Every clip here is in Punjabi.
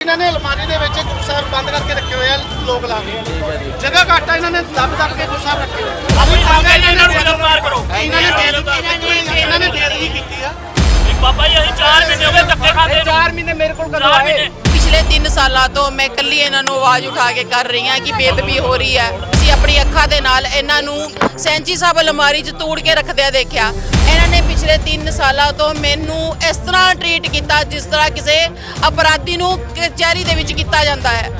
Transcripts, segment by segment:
ਇਹਨਾਂ ਨੇ ਅਲਮਾਰੀ ਦੇ ਵਿੱਚ ਗੁਰੂ ਸਾਹਿਬ ਬੰਦ ਕਰਕੇ ਰੱਖੇ ਹੋਏ ਆ ਲੋਕ ਲਾ ਕੇ। ਜਗ੍ਹਾ ਘੱਟ ਇਹਨਾਂ ਨੇ ਦੱਬ ਦੱਬ ਕੇ ਗੁਰੂ ਸਾਹਿਬ ਰੱਖੇ ਹੋਏ ਆ। ਅਸੀਂ ਮੰਗਦੇ ਇਹਨਾਂ ਨੂੰ ਗ੍ਰਿਫਤਾਰ ਕਰੋ। ਇਹਨਾਂ ਨੇ ਇਹਨਾਂ ਨੇ ਦੇਰੀ ਕੀਤੀ ਆ। ਬਾਬਾ ਜੀ ਅਸੀਂ 4 ਮਹੀਨੇ ਹੋ ਗਏ ਧੱਕੇ ਖਾਂਦੇ ਨੂੰ। 4 ਮਹੀਨੇ ਮੇਰੇ ਕੋਲ ਕਦੋਂ ਆਏ? ਪਿਛਲੇ 3 ਸਾਲਾਂ ਤੋਂ ਮੈਂ ਇਕੱਲੀ ਇਹਨਾਂ ਨੂੰ ਆਵਾਜ਼ ਉਠਾ ਕੇ ਕਰ ਰਹੀ ਹਾਂ ਕਿ ਬੇਦਬੀ ਹੋ ਰਹੀ ਹੈ। ਅਸੀਂ ਆਪਣੀ ਅੱਖਾਂ ਦੇ ਨਾਲ ਇਹਨਾਂ ਨੂੰ ਸੈਂਚੀ ਸਾਹਿਬ ਅਲਮਾਰੀ 'ਚ ਤੋੜ ਕੇ ਰੱਖਦਿਆਂ ਦੇਖਿਆ। ਇਹਨਾਂ ਨੇ ਪਿਛਲੇ 3 ਸਾਲਾਂ ਤੋਂ ਮੈਨੂੰ ਇਸ ਤਰ੍ਹਾਂ ਟਰੀਟ ਕੀਤਾ ਜਿਸ ਤਰ੍ਹਾਂ ਕਿਸੇ ਅਪਰਾਧੀ ਨੂੰ ਕਚਹਿਰੀ ਦੇ ਵਿੱਚ ਕੀਤਾ ਜਾਂਦਾ ਹੈ।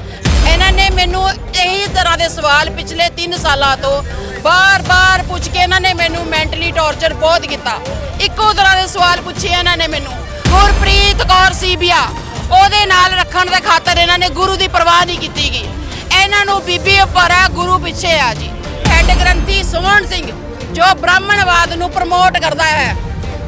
ਇਹਨਾਂ ਨੇ ਮੈਨੂੰ ਇਹੀ ਤਰ੍ਹਾਂ ਦੇ ਸਵਾਲ ਪਿਛਲੇ 3 ਸਾਲਾਂ ਤੋਂ ਬਾਰ-ਬਾਰ ਪੁੱਛ ਕੇ ਇਹਨਾਂ ਨੇ ਮੈਨੂੰ ਮੈਂਟਲੀ ਟੌਰਚਰ ਬਹੁਤ ਕੀਤਾ। ਇੱਕੋ ਤਰ੍ਹਾਂ ਦੇ ਸਵਾਲ ਪੁੱਛੇ ਇਹਨਾਂ ਨੇ ਮੈਨੂੰ। ਗੁਰਪ੍ਰੀਤ ਕੌਰ ਸੀਬੀਆ, ਉਹਦੇ ਨਾਲ ਰੱਖਣ ਦੇ ਖਾਤਰ ਇਹਨਾਂ ਨੇ ਗੁਰੂ ਦੀ ਪਰਵਾਹ ਨਹੀਂ ਕੀਤੀ ਗਈ ਇਹਨਾਂ ਨੂੰ ਬੀਬੀ ਉੱਪਰ ਹੈ, ਗੁਰੂ ਪਿੱਛੇ ਆ ਜੀ। ਹੈਡ ਗ੍ਰੰਥੀ ਸੁਮਨ ਸਿੰਘ, ਜੋ ਬ੍ਰਾਹਮਣਵਾਦ ਨੂੰ ਪ੍ਰਮੋਟ ਕਰਦਾ ਹੈ,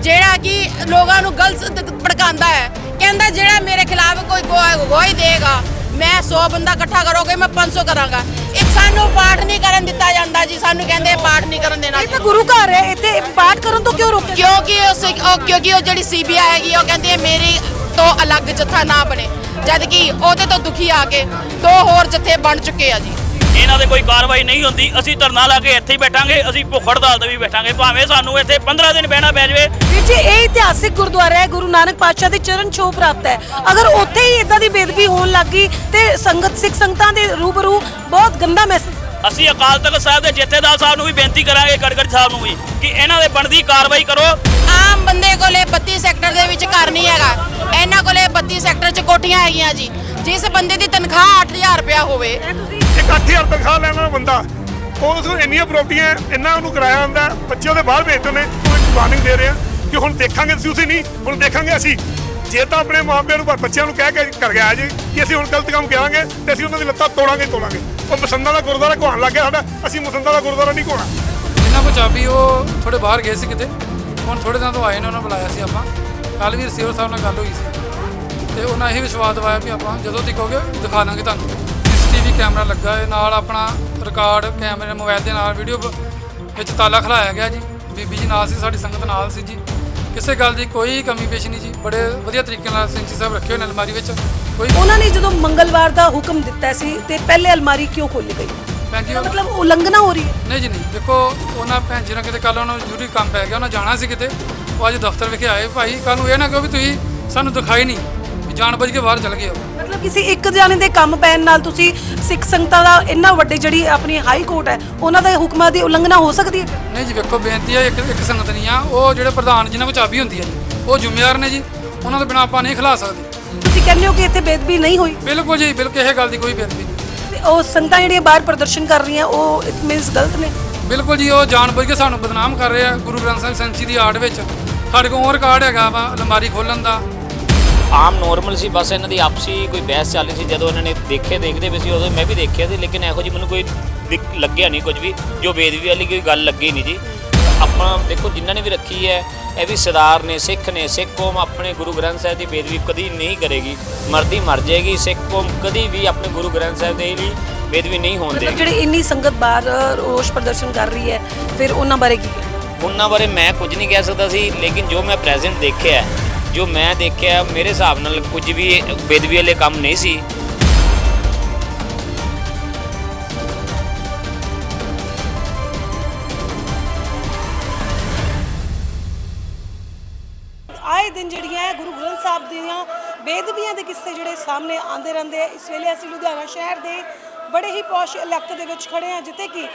ਜਿਹੜਾ ਕਿ ਲੋਕਾਂ ਨੂੰ ਗਲਤ ਭੜਕਾਉਂਦਾ ਹੈ। ਕਹਿੰਦਾ, ਜਿਹੜਾ ਮੇਰੇ ਖਿਲਾਫ ਕੋਈ ਗਵਾ- ਗਵਾਹੀ ਦੇਗਾ ਮੈਂ 100 ਬੰਦਾ ਇਕੱਠਾ ਕਰੋਗੇ ਮੈਂ 500 ਕਰਾਂਗਾ। ਇੱਕ ਸਾਨੂੰ ਪਾਠ ਨਹੀਂ ਕਰਨ ਦਿੱਤਾ ਜਾਂਦਾ ਜੀ ਸਾਨੂੰ ਕਹਿੰਦੇ ਪਾਠ ਨਹੀਂ ਕਰਨ ਦੇਣਾ। ਇਹ ਤਾਂ ਗੁਰੂ ਘਰ ਹੈ ਇੱਥੇ ਪਾਠ ਕਰਨ ਤੋਂ ਕਿਉਂ ਰੋਕਿਆ ਕਿਉਂਕਿ ਉਸ ਉਹ ਕਿਉਂਕਿ ਉਹ ਜਿਹੜੀ ਸੀਬੀਆਈ ਹੈਗੀ ਉਹ ਕਹਿੰਦੀ ਹੈ ਮੇਰੀ ਤੋਂ ਅਲੱਗ ਜਥਾ ਨਾ ਬਣੇ। ਜਦ ਕਿ ਉਹਦੇ ਤੋਂ ਦੁਖੀ ਆ ਕੇ ਦੋ ਹੋਰ ਜਥੇ ਬਣ ਚੁੱਕੇ ਆ ਜੀ। ਇਹਨਾਂ ਦੇ ਕੋਈ ਕਾਰਵਾਈ ਨਹੀਂ ਹੁੰਦੀ। ਅਸੀਂ ਧਰਨਾ ਲਾ ਕੇ ਇੱਥੇ ਹੀ ਬੈਠਾਂਗੇ। ਅਸੀਂ ਭੁੱਖ ਹੜਤਾਲ ਤੇ ਵੀ ਬੈਠਾਂਗੇ। ਭਾਵੇਂ ਸਾਨੂੰ ਇੱਥੇ 15 ਦਿਨ ਬਹਿਣਾ ਪੈ ਜਾਵੇ। ਵੀਰ ਜੀ ਇਹ ਇਤਿਹਾਸਿਕ ਗੁਰਦੁਆਰਾ ਹੈ। ਗੁਰੂ ਨਾਨਕ ਪਾਤਸ਼ਾਹ ਦੇ ਚਰਨ ਛੋਹ ਪ੍ਰਾਪਤ ਹੈ। ਅਗਰ ਉੱਥੇ ਹੀ ਇਦਾਂ ਦੀ ਬੇਦਬੀ ਹੋਣ ਲੱਗੀ ਤੇ ਸੰਗਤ ਸਿੱਖ ਸੰਗਤਾਂ ਦੇ ਰੂਬਰੂ ਬਹੁਤ ਗੰਦਾ ਮੈਸੇਜ ਅਸੀਂ ਅਕਾਲ ਤਖਤ ਸਾਹਿਬ ਦੇ ਜਥੇਦਾਰ ਸਾਹਿਬ ਨੂੰ ਵੀ ਬੇਨਤੀ ਕਰਾਂਗੇ ਗੜਗੜ ਸਾਹਿਬ ਨੂੰ ਵੀ ਕਿ ਇਹਨਾਂ ਦੇ ਬਣਦੀ ਕਾਰਵਾਈ ਕਰੋ। ਆਮ ਬੰਦੇ ਕੋਲੇ 32 ਸੈਕਟਰ ਦੇ ਵਿੱਚ ਘਰ ਨਹੀਂ ਹੈਗਾ। ਇਹਨਾਂ ਕੋਲੇ 32 ਸੈਕਟਰ 'ਚ ਕੋਠੀਆਂ ਹੈਗੀਆਂ ਜੀ। ਜਿਸ ਬੰਦੇ ਦੀ ਤਨਖਾਹ 8000 ਰੁਪਇਆ ਹੋਵੇ ਇੱਕ 8000 ਤਨਖਾਹ ਲੈਣ ਵਾਲਾ ਬੰਦਾ ਉਸ ਨੂੰ ਇੰਨੀਆਂ ਪ੍ਰਾਪਰਟੀਆਂ ਇੰਨਾ ਉਹਨੂੰ ਕਿਰਾਇਆ ਆਉਂਦਾ ਬੱਚੇ ਉਹਦੇ ਬਾਹਰ ਭੇਜਦੇ ਨੇ ਉਹ ਵਾਰਨਿੰਗ ਦੇ ਰਿਹਾ ਕਿ ਹੁਣ ਦੇਖਾਂਗੇ ਤੁਸੀਂ ਤੁਸੀਂ ਨਹੀਂ, ਹੁਣ ਦੇਖਾਂਗੇ ਅਸੀਂ। ਜੇ ਤਾਂ ਆਪਣੇ ਮਾਪਿਆਂ ਨੂੰ ਪਰ ਬੱਚਿਆਂ ਨੂੰ ਕਹਿ ਕੇ ਕਰ ਗਿਆ ਜੀ ਕਿ ਅਸੀਂ ਹੁਣ ਗਲਤ ਕੰਮ ਕਰਾਂਗੇ ਤੇ ਅਸੀਂ ਉਹਨਾਂ ਦੀ ਲੱਤਾਂ ਤੋੜਾਂਗੇ ਹੀ ਤੋੜਾਂਗੇ। ਉਹ ਮਸੰਦਾਂ ਦਾ ਗੁਰਦੁਆਰਾ ਘੁਆਉਣ ਲੱਗ ਗਿਆ ਸਾਡਾ, ਅਸੀਂ ਮਸੰਦਾਂ ਦਾ ਗੁਰਦੁਆਰਾ ਨਹੀਂ ਘੁਆਉਣਾ ਇਹਨਾਂ ਪੰਜਾਬੀ ਉਹ ਥੋੜੇ ਬਾਹਰ ਗਏ ਸੀ ਕਿਤੇ, ਹੁਣ ਥੋੜੇ ਦਿਨਾਂ ਤੋਂ ਆਏ ਨੇ, ਉਹਨਾਂ ਬੁਲਾਇਆ ਸੀ ਆਪਾਂ। ਕੱਲ ਵੀ ਰਿਸੀਵਰ ਸਾਹਿਬ ਨਾਲ ਗੱਲ ਹੋਈ ਸੀ। ਤੇ ਉਹਨਾਂ ਇਹ ਵਿਸ਼ਵਾਸ ਦਿਵਾਇਆ ਵੀ ਆਪਾਂ ਜਦੋਂ ਦੀ ਕਹੋਗੇ ਦਿਖਾ ਦਾਂਗੇ ਤੁਹਾਨੂੰ। ਸੀਸੀਟੀਵੀ ਕੈਮਰਾ ਲੱਗਾ ਹੈ। ਨਾਲ ਆਪਣਾ ਰਿਕਾਰਡ ਕੈਮਰੇ ਮੋਬਾਈਲ ਦੇ ਨਾਲ ਵੀਡੀਓ ਵਿੱਚ ਤਾਲਾ ਖਲਾਇਆ ਗਿਆ ਜੀ। ਬੀਬੀ ਜੀ ਨਾਲ ਸੀ ਸਾਡੀ ਸੰਗਤ ਨਾਲ ਸੀ ਜੀ। ਕਿਸੇ ਗੱਲ ਦੀ ਕੋਈ ਕਮੀ ਪੇਸ਼ ਨਹੀਂ ਜੀ। ਬੜੇ ਵਧੀਆ ਤਰੀਕੇ ਨਾਲ ਸਿੰਘ ਜੀ ਸਾਹਿਬ ਰੱਖੇ ਹੋਏ ਨੇ ਅਲਮਾਰੀ ਵਿੱਚ। ਕੋਈ ਉਹਨਾਂ ਨੇ ਜਦੋਂ ਮੰਗਲਵਾਰ ਦਾ ਹੁਕਮ ਦਿੱਤਾ ਸੀ ਤੇ ਪਹਿਲੇ ਅਲਮਾਰੀ ਕਿਉਂ ਖੋਲੀ ਗਈ? ਭੈਣ ਜੀ ਮਤਲਬ ਉਲੰਘਣਾ ਹੋ ਰਹੀ ਹੈ। ਨਹੀਂ ਜੀ ਨਹੀਂ। ਦੇਖੋ ਉਹਨਾਂ ਭੈਣ ਜੀ ਨਾਲ ਕਿਤੇ ਕੱਲ ਉਹਨਾਂ ਨੂੰ ਜ਼ਰੂਰੀ ਕੰਮ ਪੈ ਗਿਆ ਉਹਨਾਂ ਜਾਣਾ ਸੀ ਕਿਤੇ। ਉਹ ਅੱਜ ਦਫ਼ਤਰ ਵਿਖੇ ਆਏ। ਭਾਈ ਕੱਲ ਨੂੰ ਇਹ ਨਾ ਕਹੋ ਵੀ ਤੁਸੀਂ ਸਾਨੂੰ ਦਿਖਾਈ ਨਹੀਂ। ਵੀ ਜਾਣ ਬੁੱਝ ਕੇ ਬਾਹਰ ਚਲ ਗਏ ਮਤਲਬ ਕਿਸੇ ਇੱਕ ਜਾਣੇ ਦੇ ਕੰਮ ਪੈਣ ਨਾਲ ਤੁਸੀਂ ਸਿੱਖ ਸੰਗਤਾਂ ਦਾ ਇੰਨਾ ਵੱਡੇ ਜਿਹੜੀ ਆਪਣੀ ਹਾਈ ਕੋਰਟ ਹੈ ਉਹਨਾਂ ਦੇ ਹੁਕਮਾਂ ਦੀ ਉਲੰਘਣਾ ਹੋ ਸਕਦੀ ਹੈ? ਨਹੀਂ ਜੀ ਵੇਖੋ ਬੇਨਤੀ ਹੈ ਇੱਕ ਇੱਕ ਸੰਗਤ ਨਹੀਂ ਆ। ਉਹ ਜਿਹੜੇ ਪ੍ਰਧਾਨ ਜਿਨ੍ਹਾਂ ਕੋਲ ਚਾਬੀ ਹੁੰਦੀ ਹੈ ਜੀ ਉਹ ਜ਼ਿੰਮੇਵਾਰ ਨੇ ਜੀ। ਉਹਨਾਂ ਤੋਂ ਬਿਨਾਂ ਆਪਾਂ ਨਹੀਂ ਖਿਲਾ ਸਕਦੇ। ਤੁਸੀਂ ਕਹਿੰਦੇ ਹੋ ਕਿ ਇੱਥੇ ਬੇਦਬੀ ਨਹੀਂ ਹੋਈ? ਬਿਲਕੁਲ ਜੀ ਬਿਲਕੁਲ ਇਹ ਗੱਲ ਦੀ ਕੋਈ ਬੇਨਤੀ ਨਹੀਂ। ਤੇ ਉਹ ਸੰਗਤਾਂ ਜਿਹੜੀਆਂ ਬਾਹਰ ਪ੍ਰਦਰਸ਼ਨ ਕਰ ਰਹੀਆਂ ਉਹ ਇਟ ਮੀਨਸ ਗਲਤ ਨੇ? ਬਿਲਕੁਲ ਜੀ ਉਹ ਜਾਣ ਬੁੱਝ ਕੇ ਸਾਨੂੰ ਬਦਨਾਮ ਕਰ ਰਹੇ ਆ। ਗੁਰੂ ਗ੍ਰੰਥ ਸਾਹਿਬ ਸੰਚੀ ਦੀ ਆੜ ਵਿੱਚ। ਸਾਡੇ ਕੋਲ ਉਹ ਰਿਕਾਰਡ ਹੈਗਾ ਵਾ ਅਲਮਾਰੀ ਖੋਲਣ ਦਾ। ਆਮ ਨੋਰਮਲ ਸੀ ਬਸ ਇਹਨਾਂ ਦੀ ਆਪਸੀ ਕੋਈ ਬਹਿਸ ਚੱਲ ਰਹੀ ਸੀ। ਜਦੋਂ ਇਹਨਾਂ ਨੇ ਦੇਖੇ ਦੇਖਦੇ ਵੀ ਸੀ ਉਦੋਂ ਮੈਂ ਵੀ ਦੇਖਿਆ ਸੀ ਲੇਕਿਨ ਇਹੋ ਜਿਹੀ ਮੈਨੂੰ ਕੋਈ ਦਿਕ- ਲੱਗਿਆ ਨਹੀਂ ਕੁਝ ਵੀ ਜੋ ਬੇਦਬੀ ਵਾਲੀ ਕੋਈ ਗੱਲ ਲੱਗੀ ਨਹੀਂ ਜੀ। ਆਪਾਂ ਦੇਖੋ ਜਿਨ੍ਹਾਂ ਨੇ ਵੀ ਰੱਖੀ ਹੈ ਇਹ ਵੀ ਸਰਦਾਰ ਨੇ ਸਿੱਖ ਨੇ ਸਿੱਖ ਕੌਮ ਆਪਣੇ ਗੁਰੂ ਗ੍ਰੰਥ ਸਾਹਿਬ ਦੀ ਬੇਦਬੀ ਕਦੀ ਨਹੀਂ ਕਰੇਗੀ। ਮਰਦੀ ਮਰ ਜਾਏਗੀ ਸਿੱਖ ਕੌਮ ਕਦੀ ਵੀ ਆਪਣੇ ਗੁਰੂ ਗ੍ਰੰਥ ਸਾਹਿਬ ਦੇ ਲਈ ਬੇਦਬੀ ਨਹੀਂ ਹੋਣ ਮਤਲਬ ਦੇਗੀ ਜਿਹੜੀ ਇੰਨੀ ਸੰਗਤ ਬਾਹਰ ਰੋਸ਼ ਪ੍ਰਦਰਸ਼ਨ ਕਰ ਰਹੀ ਹੈ ਫਿਰ ਉਹਨਾਂ ਬਾਰੇ ਕੀ? ਉਹਨਾਂ ਬਾਰੇ ਮੈਂ ਕੁਝ ਨਹੀਂ ਕਹਿ ਸਕਦਾ ਸੀ ਲੇਕਿਨ ਜੋ ਮੈਂ ਪ੍ਰੈਜ਼ੈਂਟ ਦੇਖਿਆ ਹੈ, ਜੋ ਮੈਂ ਦੇਖਿਆ, ਮੇਰੇ ਹਿਸਾਬ ਨਾਲ ਕੁਝ ਵੀ ਬੇਦਬੀ ਵਾਲੇ ਕੰਮ ਨਹੀਂ ਸੀ। ਆਏ ਦਿਨ ਜਿਹੜੀਆਂ ਹੈ ਗੁਰੂ ਗ੍ਰੰਥ ਸਾਹਿਬ ਦੀਆਂ ਬੇਦਬੀਆਂ ਦੇ ਕਿੱਸੇ ਜਿਹੜੇ ਸਾਹਮਣੇ ਆਉਂਦੇ ਰਹਿੰਦੇ ਆ। ਇਸ ਵੇਲੇ ਅਸੀਂ ਲੁਧਿਆਣਾ ਸ਼ਹਿਰ ਦੇ ਬੜੇ ਹੀ ਪੌਸ਼ ਇਲਾਕੇ ਦੇ ਵਿੱਚ ਖੜੇ ਆ, ਜਿੱਥੇ ਕਿ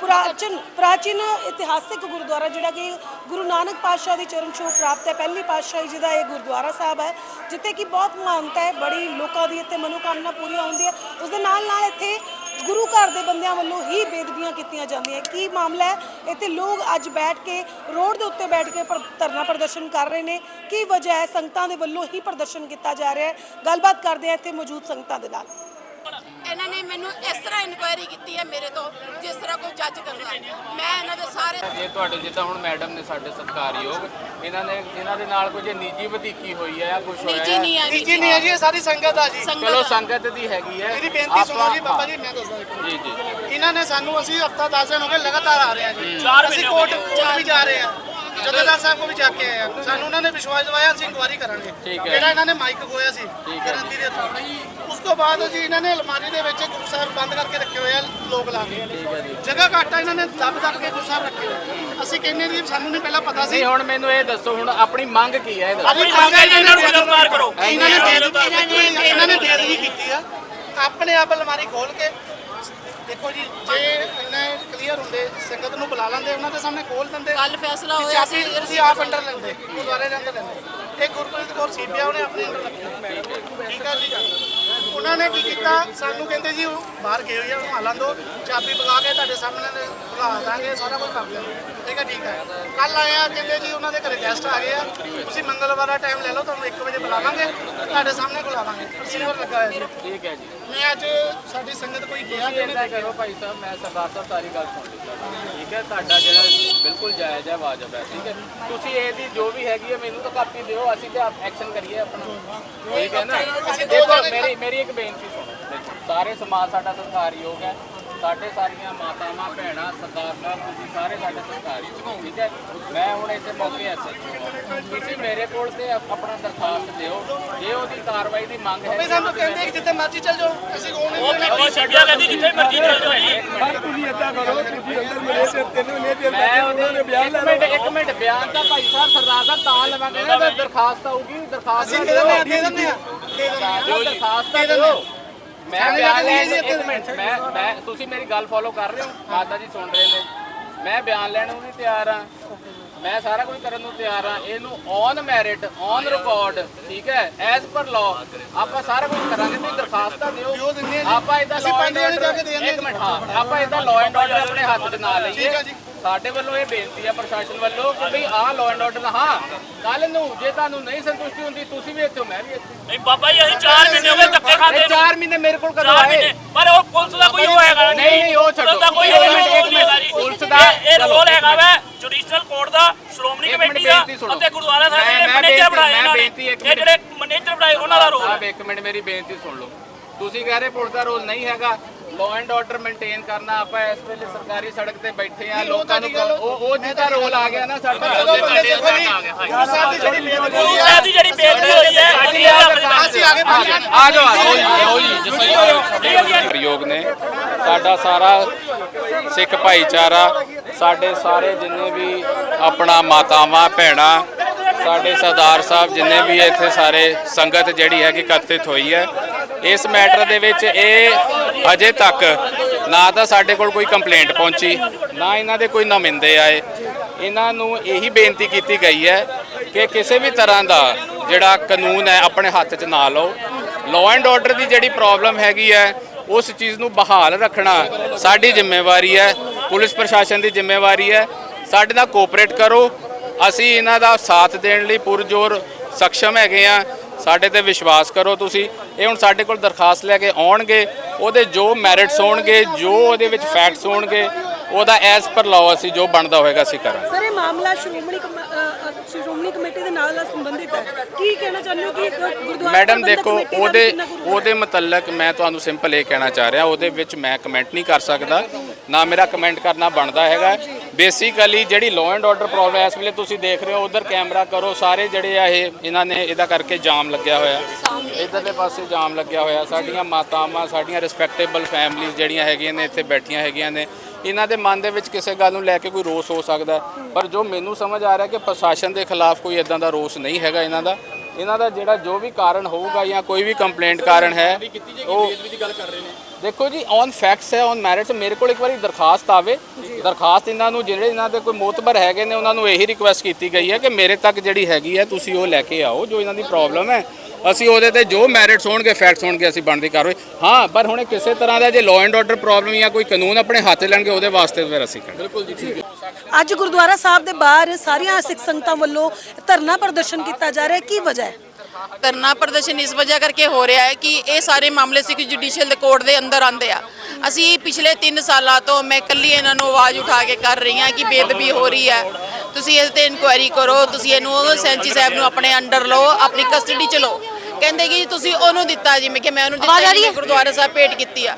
ਪ੍ਰਾਚੀਨ ਪ੍ਰਾਚੀਨ ਇਤਿਹਾਸਿਕ ਗੁਰਦੁਆਰਾ ਜਿਹੜਾ ਕਿ ਗੁਰੂ ਨਾਨਕ ਪਾਤਸ਼ਾਹ ਦੀ ਚਰਨ ਛੋਹ ਪ੍ਰਾਪਤ ਹੈ, ਪਹਿਲੀ ਪਾਤਸ਼ਾਹੀ ਜੀ ਦਾ ਇਹ ਗੁਰਦੁਆਰਾ ਸਾਹਿਬ ਹੈ, ਜਿੱਥੇ ਕਿ ਬਹੁਤ ਮਾਨਤਾ ਹੈ, ਬੜੀ ਲੋਕਾਂ ਦੀ ਇੱਥੇ ਮਨੋਕਾਮਨਾ ਪੂਰੀਆਂ ਹੁੰਦੀਆਂ ਉਸ ਦੇ ਨਾਲ ਨਾਲ ਇੱਥੇ ਗੁਰੂ ਘਰ ਦੇ ਬੰਦਿਆਂ ਵੱਲੋਂ ਹੀ ਬੇਦਬੀਆਂ ਕੀਤੀਆਂ ਜਾਂਦੀਆਂ ਕੀ ਮਾਮਲਾ ਹੈ? ਇੱਥੇ ਲੋਕ ਅੱਜ ਬੈਠ ਕੇ ਰੋਡ ਦੇ ਉੱਤੇ ਬੈਠ ਕੇ ਪਰ- ਧਰਨਾ ਪ੍ਰਦਰਸ਼ਨ ਕਰ ਰਹੇ ਨੇ। ਕੀ ਵਜ੍ਹਾ ਹੈ? ਸੰਗਤਾਂ ਦੇ ਵੱਲੋਂ ਹੀ ਪ੍ਰਦਰਸ਼ਨ ਕੀਤਾ ਜਾ ਰਿਹਾ ਹੈ। ਗੱਲਬਾਤ ਕਰਦੇ ਆ ਇੱਥੇ ਮੌਜੂਦ ਸੰਗਤਾਂ ਦੇ ਨਾਲ। ਇਹਨਾਂ ਨੇ ਮੈਨੂੰ ਇਸ ਤਰ੍ਹਾਂ ਇਨਕੁਆਇਰੀ ਕੀਤੀ ਹੈ ਮੇਰੇ ਤੋਂ ਜਿਸ ਤਰ੍ਹਾਂ ਕੋਈ ਜੱਜ ਕਰਦਾ। ਮੈਂ ਇਹਨਾਂ ਦੇ ਸਾਰੇ ਜੇ ਤੁਹਾਡੇ ਜਿੱਦਾਂ ਹੁਣ ਮੈਡਮ ਨੇ ਸਾਡੇ ਸਤਿਕਾਰਯੋਗ ਇਹਨਾਂ ਨੇ ਇਹਨਾਂ ਦੇ ਨਾਲ ਕੁਝ ਨਿੱਜੀ ਵਧੀਕੀ ਹੋਈ ਹੈ ਜਾਂ ਕੁਝ ਹੋਇਆ ਨਿੱਜੀ ਹੈ ਨਹੀਂ ਆ ਜੀ ਨਹੀਂ ਹੈ ਜੀ ਇਹ ਸਾਰੀ ਸੰਗਤ ਆ ਜੀ। ਸੰਗਤ ਚਲੋ ਆ। ਸੰਗਤ ਦੀ ਹੈਗੀ ਹੈ। ਮੇਰੀ ਬੇਨਤੀ ਸੁਣੋ ਜੀ ਬਾਬਾ ਜੀ ਮੈਂ ਦੱਸਦਾ। ਜੀ ਜੀ। ਇਹਨਾਂ ਨੇ ਸਾਨੂੰ ਅਸੀਂ ਹਫਤਾ 10 ਦਿਨ ਹੋ ਗਏ ਲਗਾਤਾਰ ਆ ਰਹੇ ਹਾਂ ਜੀ। ਅਸੀਂ ਹੋ ਕੋਰਟ। ਕੋਰਟ ਵੀ ਜਾ ਰਹੇ ਹਾਂ। ਜਥੇਦਾਰ ਸਾਹਿਬ ਕੋਲ ਵੀ ਜਾ ਕੇ ਆਏ ਹਾਂ। ਸਾਨੂੰ ਉਹਨਾਂ ਨੇ ਵਿਸ਼ਵਾਸ ਦਿਵਾਇਆ ਅਸੀਂ ਇਨਕੁਆਇਰੀ ਕਰਾਂਗੇ। ਠੀਕ ਹੈ। ਜਿਹੜਾ ਇਹਨਾਂ ਨੇ ਮਾਈਕ ਖੋਇਆ ਸੀ ਹੈ। ਗਰੰਟੀ ਦੇ ਤੌਰ ਤੋਂ ਬਾਅਦ ਜੀ ਇਹਨਾਂ ਨੇ ਅਲਮਾਰੀ ਦੇ ਵਿੱਚ ਗੁਰੂ ਸਾਹਿਬ ਬੰਦ ਕਰਕੇ ਰੱਖੇ ਹੋਏ ਆ ਲੋਕ ਲਾ ਕੇ। ਜਗ੍ਹਾ ਘੱਟ ਇਹਨਾਂ ਨੇ ਦੱਬ ਦੱਬ ਕੇ ਗੁਰੂ ਸਾਹਿਬ ਰੱਖੇ ਹੋਏ। ਅਸੀਂ ਕਹਿੰਦੇ ਜੀ ਸਾਨੂੰ ਨਹੀਂ ਪਹਿਲਾਂ ਪਤਾ ਸੀ। ਨਹੀਂ ਹੁਣ ਮੈਨੂੰ ਇਹ ਦੱਸੋ ਹੁਣ ਆਪਣੀ ਮੰਗ ਕੀ ਹੈ ਇਹ ਦੱਸੋ ਆਪਣੀ ਮੰਗ ਹੈ ਇਹਨਾਂ ਨੂੰ ਗ੍ਰਿਫਤਾਰ ਕਰੋ। ਇਹਨਾਂ ਨੇ ਇਹਨਾਂ ਨੇ ਬੇਦਬੀ ਕੀਤੀ ਆ। ਆਪਣੇ ਆਪ ਅਲਮਾਰੀ ਖੋਲ ਕੇ ਦੇਖੋ ਜੀ ਜੇ ਇੰਨੇ ਕਲੀਅਰ ਹੁੰਦੇ ਸੰਗਤ ਨੂੰ ਬੁਲਾ ਲੈਂਦੇ ਉਹਨਾਂ ਦੇ ਸਾਹਮਣੇ ਖੋਲ ਦਿੰਦੇ। ਕੱਲ੍ਹ ਫੈਸਲਾ ਹੋਇਆ ਸੀ, ਤੁਸੀਂ ਆਪ ਲੈਂਦੇ ਗੁਰਦੁਆਰੇ ਦੇ ਅੰਦਰ ਲੈਂਦੇ। ਇਹ ਗੁਰਪ੍ਰੀਤ ਕੌਰ ਸੀਪੀਆ ਉਹਨੇ ਆਪਣੇ ਅੰਦਰ ਰੱਖੀ। ਠੀਕ ਆ ਜੀ। ਉਹਨਾਂ ਨੇ ਕੀ ਕੀਤਾ? ਸਾਨੂੰ ਕਹਿੰਦੇ ਜੀ, ਉਹ ਬਾਹਰ ਗਏ ਹੋਏ ਆ ਉਹਨੂੰ ਹਾਲਾਂ ਦੋ ਚਾਬੀ ਬਗਾ ਕੇ ਤੁਹਾਡੇ ਸਾਹਮਣੇ ਬੁਲਾ ਦਾਂਗੇ, ਸਾਰਾ ਕੁਝ ਕਰ ਦਿਆਂਗੇ ਠੀਕ ਹੈ ਠੀਕ ਹੈ। ਕੱਲ ਆਇਆ ਕਹਿੰਦੇ ਜੀ ਉਹਨਾਂ ਦੇ ਘਰੇ ਗੈਸਟ ਆ ਗਏ ਆ। ਤੁਸੀਂ ਮੰਗਲਵਾਰ ਦਾ ਟਾਈਮ ਲੈ ਲਓ, ਤੁਹਾਨੂੰ 1 ਵਜੇ ਬੁਲਾਵਾਂਗੇ, ਤੁਹਾਡੇ ਸਾਹਮਣੇ ਬੁਲਾਵਾਂਗੇ। ਰਿਸੀਵਰ ਲੱਗਾ ਹੋਇਆ ਜੀ। ਠੀਕ ਹੈ ਜੀ। ਮੈਂ ਅੱਜ ਸਾਡੀ ਸੰਗਤ ਕੋਈ ਗਿਆ ਤੁਸੀਂ ਏਦਾਂ ਕਰੋ ਭਾਈ ਸਾਹਿਬ ਮੈਂ ਸਰਦਾਰ ਸਾਹਿਬ ਸਾਰੀ ਗੱਲ ਸੁਣ ਲਈ ਤੁਹਾਡੀ। ਠੀਕ ਹੈ ਤੁਹਾਡਾ ਜਿਹੜਾ ਬਿਲਕੁਲ ਜਾਇਜ਼ ਹੈ ਵਾਜਬ ਹੈ ਠੀਕ ਹੈ। ਤੁਸੀਂ ਇਹਦੀ ਜੋ ਵੀ ਹੈਗੀ ਹੈ ਮੈਨੂੰ ਤਾਂ ਕਾਪੀ ਦਿਓ ਅਸੀਂ ਤੇ ਐਕਸ਼ਨ ਕਰੀਏ ਆਪਣਾ। ਠੀਕ ਹੈ ਨਾ? ਦੇਖੋ ਮੇਰੀ ਮੇਰੀ ਇੱਕ ਬੇਨਤੀ ਸੁਣੋ। ਦੇਖੋ, ਸਾਰੇ ਸਮਾਜ ਸਾਡਾ ਸਤਿਕਾਰਯੋਗ ਹੈ। ਸਾਡੇ ਸਾਰੀਆਂ ਮਾਤਾਵਾਂ ਭੈਣਾਂ ਸਰਦਾਰ ਸਾਹਿਬ ਤੁਸੀਂ ਸਾਰੇ ਸਾਡੇ ਸਤਿਕਾਰਯੋਗ ਠੀਕ ਹੈ? ਮੈਂ ਹੁਣ ਇੱਥੇ ਮੌਕੇ ਐਸਐਚਓ ਤੁਸੀਂ ਮੇਰੇ ਕੋਲ ਤੇ ਆਪ- ਆਪਣਾ ਦਰਖਾਸਤ ਦਿਓ। ਜੇ ਉਹਦੀ ਕਾਰਵਾਈ ਦੀ ਮੰਗ ਹੈ ਸਾਨੂੰ ਕਹਿੰਦੇ ਕਿ ਜਿੱਥੇ ਮਰਜ਼ੀ ਚੱਲ ਜਾਓ। ਅਸੀਂ ਕੋਲ ਨਹੀਂ ਉਹ ਛੱਡਿਆ ਕਹਿੰਦੀ ਜਿੱਥੇ ਮਰਜ਼ੀ ਚੱਲ ਜਾਓ। ਜੀ ਮੈਂ ਉਹਦੇ ਇੱਕ ਮਿੰਟ ਇੱਕ ਮਿੰਟ। ਬਿਆਨ ਤਾਂ ਭਾਈ ਸਾਹਿਬ ਸਰਦਾਰ ਸਾਹਿਬ ਤਾਂ ਲਵਾਂਗੇ ਨਾ ਤੇ ਦਰਖਾਸਤ ਆਊਗੀ ਦਰਖਾਸਤ ਅਸੀਂ ਦੇ ਦਿੰਦੇ ਆ ਦੇ ਦਿੰਦੇ ਆ। ਦੇ ਦਿੰਦੇ ਆ। ਦਿਓ ਦਰਖਾਸਤ ਤਾਂ ਦਿਓ। ਮੈਂ ਬਿਆਨ ਲੈਣ ਇੱਕ ਮਿੰਟ ਮੈਂ ਮੈਂ ਤੁਸੀਂ ਮੇਰੀ ਗੱਲ ਫੋਲੋ ਕਰ ਰਹੇ ਹੋ ਮਾਤਾ ਜੀ ਸੁਣ ਰਹੇ ਨੇ। ਮੈਂ ਬਿਆਨ ਲੈਣ ਨੂੰ ਵੀ ਤਿਆਰ ਆ ਮੈਂ ਸਾਰਾ ਕੁਝ ਕਰਨ ਨੂੰ ਤਿਆਰ ਆ ਇਹਨੂੰ ਔਨ ਮੈਰਿਟ ਔਨ ਰਿਕਾਰਡ ਠੀਕ ਹੈ? ਐਜ਼ ਪਰ ਲਾਅ ਆਪਾਂ ਸਾਰਾ ਕੁਝ ਕਰਾਂਗੇ। ਤੁਸੀਂ ਦਰਖਾਸਤ ਦਿਓ। ਆ। ਆਪਾਂ ਇਹਦਾ ਅਸੀਂ ਲਾਅ ਪੰਜ ਐਂਡ ਜਣੇ ਜਾ ਕੇ ਆਰਡਰ ਦੇ ਦਿੰਦੇ ਇੱਕ ਮਿੰਟ ਹਾਂ। ਆਪਾਂ ਇਹਦਾ ਲਾਅ ਐਂਡ ਆਰਡਰ ਆਪਣੇ ਹੱਥ 'ਚ ਨਾ ਲਈਏ। ਠੀਕ ਆ ਜੀ। ਸਾਡੇ ਵੱਲੋਂ ਇਹ ਬੇਨਤੀ ਹੈ ਪ੍ਰਸ਼ਾਸਨ ਵੱਲੋਂ ਕਿ ਭਈ ਆਹ ਲਾਅ ਐਂਡ ਆਰਡਰ ਹਾਂ। ਕੱਲ ਨੂੰ ਜੇ ਤੁਹਾਨੂੰ ਨਹੀਂ ਸੰਤੁਸ਼ਟੀ ਹੁੰਦੀ ਤੁਸੀਂ ਵੀ ਇੱਥੇ ਮੈਂ ਵੀ ਇੱਥੇ ਨਹੀਂ ਬਾਬਾ ਜੀ ਅਸੀਂ 4 ਮਹੀਨੇ ਹੋ ਗਏ ਧੱਕੇ ਖਾਂਦੇ ਨੂੰ। ਚਾਰ ਮਹੀਨੇ ਮੇਰੇ ਕੋਲ ਕਦੋਂ ਆਏ? ਮਹੀਨੇ। ਪਰ ਉਹ ਪੁਲਿਸ ਦਾ ਕੋਈ ਉਹ ਹੈਗਾ ਨਹੀਂ, ਨਹੀਂ, ਉਹ ਛੱਡੋ। ਪੁਲਿਸ ਦਾ ਕੋਈ ਜੀ। ਪੁਲਿਸ ਦਾ- ਇਹ- ਰੋਲ ਹੈਗਾ ਵਾ। ਜੁਡੀਸ਼ੀਅਲ ਕੋਰਟ ਦਾ ਸ਼੍ਰੋਮਣੀ ਕਮੇਟੀ ਦਾ। ਅਤੇ ਗੁਰਦੁਆਰਾ ਸਾਹਿਬ ਦੇ ਮੈਨੇਜਰ ਬਣਾਏ ਇਹਨਾਂ ਨੇ ਇਹ। ਜਿਹੜੇ ਮੈਨੇਜਰ ਬਣਾਏ ਉਹਨਾਂ ਦਾ ਰੋਲ ਸਾਹਿਬ ਇੱਕ ਮਿੰਟ ਮੇਰੀ ਬੇਨਤੀ ਸੁਣ ਲਓ ਤੁਸੀਂ ਕਹਿ ਰਹੇ ਪੁਲਿਸ ਦਾ ਰੋਲ ਨਹੀਂ ਹੈਗਾ ਲਾਅ ਐਂਡ ਆਰਡਰ ਮੇਨਟੇਨ ਕਰਨਾ ਆਪਾਂ ਇਸ ਵੇਲੇ ਸਰਕਾਰੀ ਸੜਕ ਤੇ ਬੈਠੇ ਆ ਲੋਕਾਂ ਨੂੰ ਉਹ ਉਹ ਜਿਹਦਾ ਰੋਲ ਆ ਗਿਆ ਨਾ ਸਾਡਾ ਜਦੋਂ ਬੰਦੇ ਦੇਖੋ ਜੀ। ਗੁਰੂ ਸਾਹਿਬ ਦੀ ਜਿਹੜੀ ਬੇਦਬੀ ਹੋਈ ਹੈ ਦੀ ਜਿਹੜੀ ਬੇਇੱਜ਼ਤੀ ਹੋਈ ਹੈ ਅਸੀਂ ਆਗੇ ਆ ਜਾਓ ਆਓ ਜੀ। ਆਓ ਪ੍ਰਯੋਗ ਨੇ ਸਾਡਾ ਸਾਰਾ ਸਿੱਖ ਭਾਈਚਾਰਾ ਸਾਡੇ ਸਾਰੇ ਜਿੰਨੇ ਵੀ ਆਪਣਾ ਮਾਤਾਵਾਂ ਭੈਣਾਂ ਸਾਡੇ ਸਰਦਾਰ ਸਾਹਿਬ ਜਿੰਨੇ ਵੀ ਇੱਥੇ ਸਾਰੇ ਸੰਗਤ ਜਿਹੜੀ ਹੈ ਕਿ ਇਕੱਠਿਤ ਹੋਈ ਹੈ ਇਸ ਮੈਟਰ ਦੇ ਵਿੱਚ ਇਹ ਅਜੇ ਤੱਕ ਨਾ ਤਾਂ ਸਾਡੇ ਕੋਲ ਕੋਈ ਕੰਪਲੇਂਟ ਪਹੁੰਚੀ, ਨਾ ਇਹਨਾਂ ਦੇ ਕੋਈ ਨੁਮਾਇੰਦੇ ਆਏ। ਇਹਨਾਂ ਨੂੰ ਇਹੀ ਬੇਨਤੀ ਕੀਤੀ ਗਈ ਹੈ ਕਿ ਕਿਸੇ ਵੀ ਤਰ੍ਹਾਂ ਦਾ ਜਿਹੜਾ ਕਾਨੂੰਨ ਹੈ, ਆਪਣੇ ਹੱਥ 'ਚ ਨਾ ਲਓ। ਲਾਅ ਐਂਡ ਆਰਡਰ ਦੀ ਜਿਹੜੀ ਪ੍ਰੋਬਲਮ ਹੈਗੀ ਹੈ, ਉਸ ਚੀਜ਼ ਨੂੰ ਬਹਾਲ ਰੱਖਣਾ ਸਾਡੀ ਜ਼ਿੰਮੇਵਾਰੀ ਹੈ, ਪੁਲਿਸ ਪ੍ਰਸ਼ਾਸਨ ਦੀ ਜ਼ਿੰਮੇਵਾਰੀ ਹੈ। ਸਾਡੇ ਨਾਲ ਕੋਆਪਰੇਟ ਕਰੋ। ਅਸੀਂ ਇਹਨਾਂ ਦਾ ਸਾਥ ਦੇਣ ਲਈ ਪੁਰਜੋਰ ਸક્ષਮ ਹੈਗੇ ਆ ਸਾਡੇ ਤੇ ਵਿਸ਼ਵਾਸ ਕਰੋ ਤੁਸੀਂ। ਇਹ ਹੁਣ ਸਾਡੇ ਕੋਲ ਦਰਖਾਸਤ ਲੈ ਕੇ ਆਉਣਗੇ ਉਹਦੇ ਜੋ ਮੈਰਿਟਸ ਹੋਣਗੇ ਜੋ ਉਹਦੇ ਵਿੱਚ ਫੈਕਟਸ ਹੋਣਗੇ ਉਹਦਾ ਐਜ਼ ਪਰ ਲਾਅ ਅਸੀਂ ਜੋ ਬਣਦਾ ਹੋਏਗਾ ਅਸੀਂ ਕਰਾਂਗੇ। ਸਰ ਇਹ ਮਾਮਲਾ ਸ਼੍ਰੋਮਣੀ ਸ਼੍ਰੋਮਣੀ ਕਮੇਟੀ ਦੇ ਨਾਲ ਸੰਬੰਧਿਤ ਹੈ। ਕੀ ਕਹਿਣਾ ਚਾਹੁੰਦੇ ਹੋ ਕਿ ਗੁਰਦੁਆਰਾ ਮੈਡਮ ਦੇਖੋ ਉਹਦੇ? ਉਹਦੇ ਮੁਤਲਕ ਮੈਂ ਤੁਹਾਨੂੰ ਸਿੰਪਲ ਇਹ ਕਹਿਣਾ ਚਾਹ ਰਿਹਾ ਉਹਦੇ ਵਿੱਚ ਮੈਂ ਕਮੈਂਟ ਨਹੀਂ ਕਰ ਸਕਦਾ ਨਾ ਮੇਰਾ ਕਮੈਂਟ ਕਰਨਾ ਬਣਦਾ ਹੈਗਾ। ਬੇਸਿਕਲੀ ਜਿਹੜੀ ਲਾਅ ਐਂਡ ਆਰਡਰ ਪ੍ਰੋਬਲਮ ਇਸ ਵੇਲੇ ਤੁਸੀਂ ਦੇਖ ਰਹੇ ਹੋ, ਉਧਰ ਕੈਮਰਾ ਕਰੋ, ਸਾਰੇ ਜਿਹੜੇ ਆ ਇਹ, ਇਹਨਾਂ ਨੇ ਇਹਦਾ ਕਰਕੇ ਜਾਮ ਲੱਗਿਆ ਹੋਇਆ। ਇਧਰਲੇ ਪਾਸੇ ਜਾਮ ਲੱਗਿਆ ਹੋਇਆ, ਸਾਡੀਆਂ ਮਾਤਾਵਾਂ, ਸਾਡੀਆਂ ਰਿਸਪੈਕਟੇਬਲ ਫੈਮਲੀਆਂ ਜਿਹੜੀਆਂ ਹੈਗੀਆਂ ਨੇ, ਇੱਥੇ ਬੈਠੀਆਂ ਹੈਗੀਆਂ ਨੇ, ਇਹਨਾਂ ਦੇ ਮਨ ਦੇ ਵਿੱਚ ਕਿਸੇ ਗੱਲ ਨੂੰ ਲੈ ਕੇ ਕੋਈ ਰੋਸ ਹੋ ਸਕਦਾ ਪਰ ਜੋ ਮੈਨੂੰ ਸਮਝ ਆ ਰਿਹਾ ਕਿ ਪ੍ਰਸ਼ਾਸਨ ਦੇ ਖਿਲਾਫ ਕੋਈ ਇਦਾਂ ਦਾ ਰੋਸ ਨਹੀਂ ਹੈਗਾ ਇਹਨਾਂ ਦਾ। ਇਹਨਾਂ ਦਾ ਜਿਹੜਾ ਜੋ ਵੀ ਕਾਰਨ ਹੋਊਗਾ ਜਾਂ ਕੋਈ ਵੀ ਕੰਪਲੇਂਟ ਕਾਰਨ ਹੈ, ਉਹ ਗੱਲ ਕਰ ਰਹੇ ਨੇ ਦੇਖੋ ਜੀ ਔਨ ਫੈਕਟਸ ਹੈ ਔਨ ਮੈਰਿਟਸ ਮੇਰੇ ਕੋਲ ਇੱਕ ਵਾਰੀ ਦਰਖਾਸਤ ਆਵੇ। ਦਰਖਾਸਤ ਇਹਨਾਂ ਨੂੰ ਜਿਹੜੇ ਇਹਨਾਂ ਦੇ ਕੋਈ ਮੋਤਬਰ ਹੈਗੇ ਨੇ ਉਹਨਾਂ ਨੂੰ ਇਹੀ ਰਿਕੁਐਸਟ ਕੀਤੀ ਗਈ ਹੈ ਕਿ ਮੇਰੇ ਤੱਕ ਜਿਹੜੀ ਹੈਗੀ ਹੈ ਤੁਸੀਂ ਉਹ ਲੈ ਕੇ ਆਓ ਜੋ ਇਹਨਾਂ ਦੀ ਪ੍ਰੋਬਲਮ ਹੈ। ਅਸੀਂ ਉਹਦੇ ਤੇ ਜੋ ਮੈਰਿਟਸ ਹੋਣਗੇ ਫੈਕਟਸ ਹੋਣਗੇ ਅਸੀਂ ਬਣਦੀ ਕਾਰਵਾਈ। ਹਾਂ ਪਰ ਹੁਣ ਕਿਸੇ ਤਰ੍ਹਾਂ ਦਾ ਜੇ ਲਾਅ ਐਂਡ ਆਰਡਰ ਪ੍ਰੋਬਲਮ ਜਾਂ ਕੋਈ ਕਾਨੂੰਨ ਆਪਣੇ ਹੱਥ ਲੈਣਗੇ ਉਹਦੇ ਵਾਸਤੇ ਫਿਰ ਅਸੀਂ ਕਰਾਂਗੇ। ਬਿਲਕੁਲ ਜੀ ਅੱਜ ਗੁਰਦੁਆਰਾ ਸਾਹਿਬ ਦੇ ਬਾਹਰ ਸਾਰੀਆਂ ਸਿੱਖ ਸੰਗਤਾਂ ਵੱਲੋਂ ਧਰਨਾ ਪ੍ਰਦਰਸ਼ਨ ਕੀਤਾ ਜਾ ਰਿਹਾ ਹੈ। ਕੀ ਵਜ੍ਹਾ ਹੈ? ਧਰਨਾ ਪ੍ਰਦਰਸ਼ਨ ਇਸ ਵਜ੍ਹਾ ਕਰਕੇ ਹੋ ਰਿਹਾ ਹੈ ਕਿ ਇਹ ਸਾਰੇ ਮਾਮਲੇ ਸਿੱਖ ਜੁਡੀਸ਼ੀਅਲ ਕੋਰਟ ਦੇ ਅੰਦਰ ਆਉਂਦੇ ਆ। ਅਸੀਂ ਪਿਛਲੇ 3 ਸਾਲਾਂ ਤੋਂ ਮੈਂ ਇਕੱਲੀ ਇਹਨਾਂ ਨੂੰ ਆਵਾਜ਼ ਉਠਾ ਕੇ ਕਰ ਰਹੀ ਹਾਂ ਕਿ ਬੇਦਬੀ ਹੋ ਰਹੀ ਹੈ। ਤੁਸੀਂ ਇਸ ਤੇ ਇਨਕੁਆਇਰੀ ਕਰੋ ਤੁਸੀਂ ਇਹਨੂੰ ਸੈਂਚੀ ਸਾਹਿਬ ਨੂੰ ਆਪਣੇ ਅੰਡਰ ਲਓ ਆਪਣੀ ਕਸਟਡੀ ਚ ਲਓ। ਕਹਿੰਦੇ ਕਿ ਤੁਸੀਂ ਉਹਨੂੰ ਦਿੱਤਾ ਜੀ ਮੈਂ ਕਿ ਮੈਂ ਉਹਨੂੰ ਦਿੱਤਾ ਗੁਰਦੁਆਰਾ ਸਾਹਿਬ ਭੇਟ ਕੀਤੀ ਆ।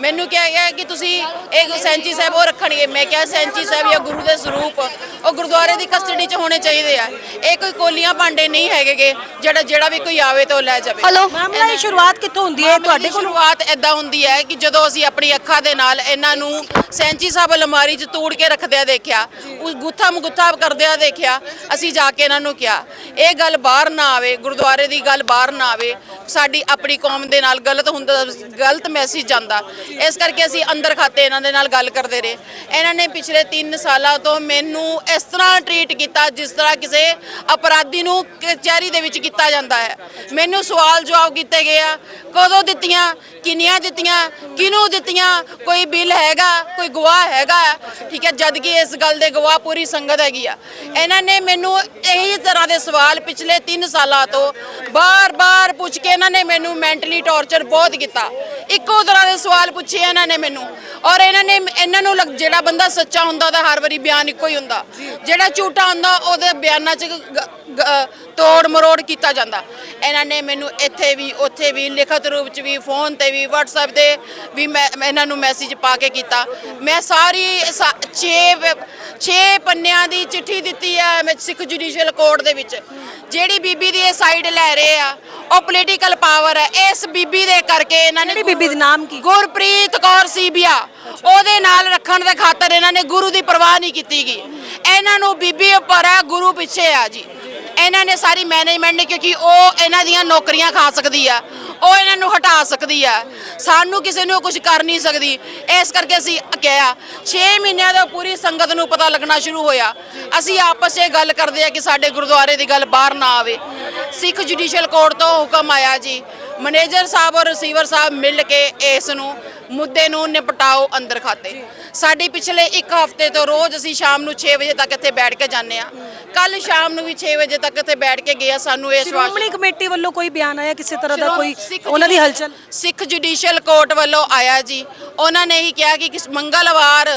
ਮੈਨੂੰ ਕਿਹਾ ਗਿਆ ਕਿ ਤੁਸੀਂ ਇਹ ਸੈਂਚੀ ਸਾਹਿਬ ਉਹ ਰੱਖਣਗੇ। ਮੈਂ ਕਿਹਾ ਸੈਂਚੀ ਸਾਹਿਬ ਜਾਂ ਗੁਰੂ ਦੇ ਸਰੂਪ ਉਹ ਗੁਰਦੁਆਰੇ ਦੀ ਕਸਟਡੀ 'ਚ ਹੋਣੇ ਚਾਹੀਦੇ ਆ। ਇਹ ਕੋਈ ਕੋਲੀਆਂ ਭਾਂਡੇ ਨਹੀਂ ਹੈਗੇਗੇ ਜਿਹੜਾ ਜਿਹੜਾ ਵੀ ਕੋਈ ਆਵੇ ਤਾਂ ਉਹ ਲੈ ਜਾਵੇ। ਹਲੋ ਮਾਮਲਾ ਦੀ ਸ਼ੁਰੂਆਤ ਕਿੱਥੋਂ ਹੁੰਦੀ ਹੈ? ਤੁਹਾਡੇ ਕੋਲ? ਸ਼ੁਰੂਆਤ ਐਦਾਂ ਹੁੰਦੀ ਹੈ ਕਿ ਜਦੋਂ ਅਸੀਂ ਆਪਣੀ ਅੱਖਾਂ ਦੇ ਨਾਲ ਇਹਨਾਂ ਨੂੰ ਸੈਂਚੀ ਸਾਹਿਬ ਅਲਮਾਰੀ 'ਚ ਤੋੜ ਕੇ ਰੱਖਦਿਆਂ ਦੇਖਿਆ ਉਹ ਗੁੱਥਾ ਮੁਗੁੱਥਾ ਕਰਦਿਆਂ ਦੇਖਿਆ ਅਸੀਂ ਜਾ ਕੇ ਇਹਨਾਂ ਨੂੰ ਕਿਹਾ ਇਹ ਗੱਲ ਬਾਹਰ ਨਾ ਆਵੇ ਗੁਰਦੁਆਰੇ ਦੀ ਗੱਲ ਬਾਹਰ ਨਾ ਆਵੇ ਸਾਡੀ ਆਪਣੀ ਕੌਮ ਦੇ ਨਾਲ ਗਲਤ ਹੁੰਦਾ ਗਲਤ ਮੈਸੇਜ ਜਾਂਦਾ। ਇਸ ਕਰਕੇ ਅਸੀਂ ਅੰਦਰ ਖਾਤੇ ਇਹਨਾਂ ਦੇ ਨਾਲ ਗੱਲ ਕਰਦੇ ਰਹੇ। ਇਹਨਾਂ ਨੇ ਪਿਛਲੇ 3 ਸਾਲਾਂ ਤੋਂ ਮੈਨੂੰ ਇਸ ਤਰ੍ਹਾਂ ਟਰੀਟ ਕੀਤਾ ਜਿਸ ਤਰ੍ਹਾਂ ਕਿਸੇ ਅਪਰਾਧੀ ਨੂੰ ਕਚਹਿਰੀ ਦੇ ਵਿੱਚ ਕੀਤਾ ਜਾਂਦਾ ਹੈ। ਮੈਨੂੰ ਸਵਾਲ ਜਵਾਬ ਕੀਤੇ ਗਏ ਆ, ਕਦੋਂ ਦਿੱਤੀਆਂ ਕਿੰਨੀਆਂ ਦਿੱਤੀਆਂ, ਕਿਹਨੂੰ ਦਿੱਤੀਆਂ? ਕੋਈ ਬਿੱਲ ਹੈਗਾ, ਕੋਈ ਗਵਾਹ ਹੈਗਾ। ਠੀਕ ਹੈ, ਜਦ ਕਿ ਇਸ ਗੱਲ ਦੇ ਗਵਾਹ ਪੂਰੀ ਸੰਗਤ ਹੈਗੀ ਆ। ਇਹਨਾਂ ਨੇ ਮੈਨੂੰ ਇਹੀ ਤਰ੍ਹਾਂ ਦੇ ਸਵਾਲ ਪਿਛਲੇ 3 ਸਾਲਾਂ ਤੋਂ ਬਾਰ-ਬਾਰ ਪੁੱਛ ਕੇ ਇਹਨਾਂ ਨੇ ਮੈਨੂੰ ਮੈਂਟਲੀ ਟੌਰਚਰ ਬਹੁਤ ਕੀਤਾ। ਇੱਕੋ ਤਰ੍ਹਾਂ ਦੇ ਸਵਾਲ ਪੁੱਛੇ ਇਹਨਾਂ ਨੇ ਮੈਨੂੰ। ਔਰ ਇਹਨਾਂ ਨੇ ਇਹਨਾਂ ਨੂੰ ਲੱਗ- ਜਿਹੜਾ ਬੰਦਾ ਸੱਚਾ ਹੁੰਦਾ ਉਹਦਾ ਹਰ ਵਾਰੀ ਬਿਆਨ ਇੱਕੋ ਹੀ ਹੁੰਦਾ। ਜਿਹੜਾ ਝੂਠਾ ਹੁੰਦਾ ਉਹਦੇ ਬਿਆਨਾਂ 'ਚ ਤੋੜ ਮਰੋੜ ਕੀਤਾ ਜਾਂਦਾ। ਇਹਨਾਂ ਨੇ ਮੈਨੂੰ ਇੱਥੇ ਵੀ ਉੱਥੇ ਵੀ ਲਿਖਤ ਰੂਪ 'ਚ ਵੀ ਫੋਨ ਤੇ ਵੀ WhatsApp ਤੇ ਵੀ ਮੈਂ ਇਹਨਾਂ ਨੂੰ ਮੈਸੇਜ ਪਾ ਕੇ ਕੀਤਾ। ਮੈਂ ਸਾਰੀ 6 6 ਪੰਨਿਆਂ ਦੀ ਚਿੱਠੀ ਦਿੱਤੀ ਹੈ ਮੈਂ ਸਿੱਖ ਜੁਡੀਸ਼ੀਅਲ ਕੋਰਟ ਦੇ ਵਿੱਚ। ਜਿਹੜੀ ਬੀਬੀ ਦੀ ਇਹ ਸਾਈਡ ਲੈ ਰਹੇ ਆ ਉਹ ਪੋਲੀਟੀਕਲ ਪਾਵਰ ਹੈ ਇਸ ਬੀਬੀ ਦੇ ਕਰਕੇ ਇਹਨਾਂ ਨੇ ਬੀਬੀ ਦਾ ਨਾਮ ਕੀ? ਗੁਰਪ੍ਰੀਤ ਕੌਰ ਸੀਬੀਆ। ਉਹਦੇ ਨਾਲ ਰੱਖਣ ਦੇ ਖਾਤਰ ਇਹਨਾਂ ਨੇ ਗੁਰੂ ਦੀ ਪਰਵਾਹ ਨਹੀਂ ਕੀਤੀ ਗਈ ਇਹਨਾਂ ਨੂੰ ਬੀਬੀ ਉੱਪਰ ਹੈ ਗੁਰੂ ਪਿੱਛੇ ਆ ਜੀ। ਇਹਨਾਂ ਨੇ ਸਾਰੀ ਮੈਨੇਜਮੈਂਟ ਨੇ ਕਿਉਂਕਿ ਉਹ ਇਹਨਾਂ ਦੀਆਂ ਨੌਕਰੀਆਂ ਖਾ ਸਕਦੀ ਆ, ਉਹ ਇਹਨਾਂ ਨੂੰ ਹਟਾ ਸਕਦੀ ਆ। ਸਾਨੂੰ ਕਿਸੇ ਨੂੰ ਕੁਝ ਕਰ ਨਹੀਂ ਸਕਦੀ। ਇਸ ਕਰਕੇ ਅਸੀਂ ਕਿਹਾ 6 ਮਹੀਨਿਆਂ ਦਾ ਪੂਰੀ ਸੰਗਤ ਨੂੰ ਪਤਾ ਲੱਗਣਾ ਸ਼ੁਰੂ ਹੋਇਆ। ਅਸੀਂ ਆਪਸ 'ਚ ਗੱਲ ਕਰਦੇ ਆ ਕਿ ਸਾਡੇ ਗੁਰਦੁਆਰੇ ਦੀ ਗੱਲ ਬਾਹਰ ਨਾ ਆਵੇ। ਸਿੱਖ ਜੁਡੀਸ਼ੀਅਲ ਕੋਰਟ ਤੋਂ ਹੁਕਮ ਆਇਆ ਜੀ। ਮੈਨੇਜਰ ਸਾਹਿਬ ਔਰ ਰਿਸੀਵਰ ਸਾਹਿਬ ਮਿਲ ਕੇ ਇਸ ਨੂੰ ਮੁੱਦੇ ਨੂੰ ਨਿਪਟਾਓ ਅੰਦਰ ਖਾਤੇ। ਸਾਡੀ ਪਿਛਲੇ ਇੱਕ ਹਫ਼ਤੇ ਤੋਂ ਰੋਜ਼ ਅਸੀਂ ਸ਼ਾਮ ਨੂੰ 6 ਵਜੇ ਤੱਕ ਇੱਥੇ ਬੈਠ ਕੇ ਜਾਂਦੇ ਆ ਕੱਲ ਸ਼ਾਮ ਨੂੰ ਵੀ 6 ਵਜੇ ਤੱਕ ਇੱਥੇ ਬੈਠ ਕੇ ਗਏ ਆ, ਸਾਨੂੰ ਇਸ ਵਾਰ ਸ਼੍ਰੋਮਣੀ ਕਮੇਟੀ ਵੱਲੋਂ ਕੋਈ ਬਿਆਨ ਆਇਆ ਕਿਸੇ ਤਰ੍ਹਾਂ ਦਾ ਕੋਈ ਸਿੱਖ ਉਹਨਾਂ ਦੀ ਹਲਚਲ? ਸਿੱਖ ਜੁਡੀਸ਼ੀਅਲ ਕੋਰਟ ਵੱਲੋਂ ਆਇਆ ਜੀ। ਉਹਨਾਂ ਨੇ ਹੀ ਕਿਹਾ ਕਿ ਕਿਸ ਮੰਗਲਵਾਰ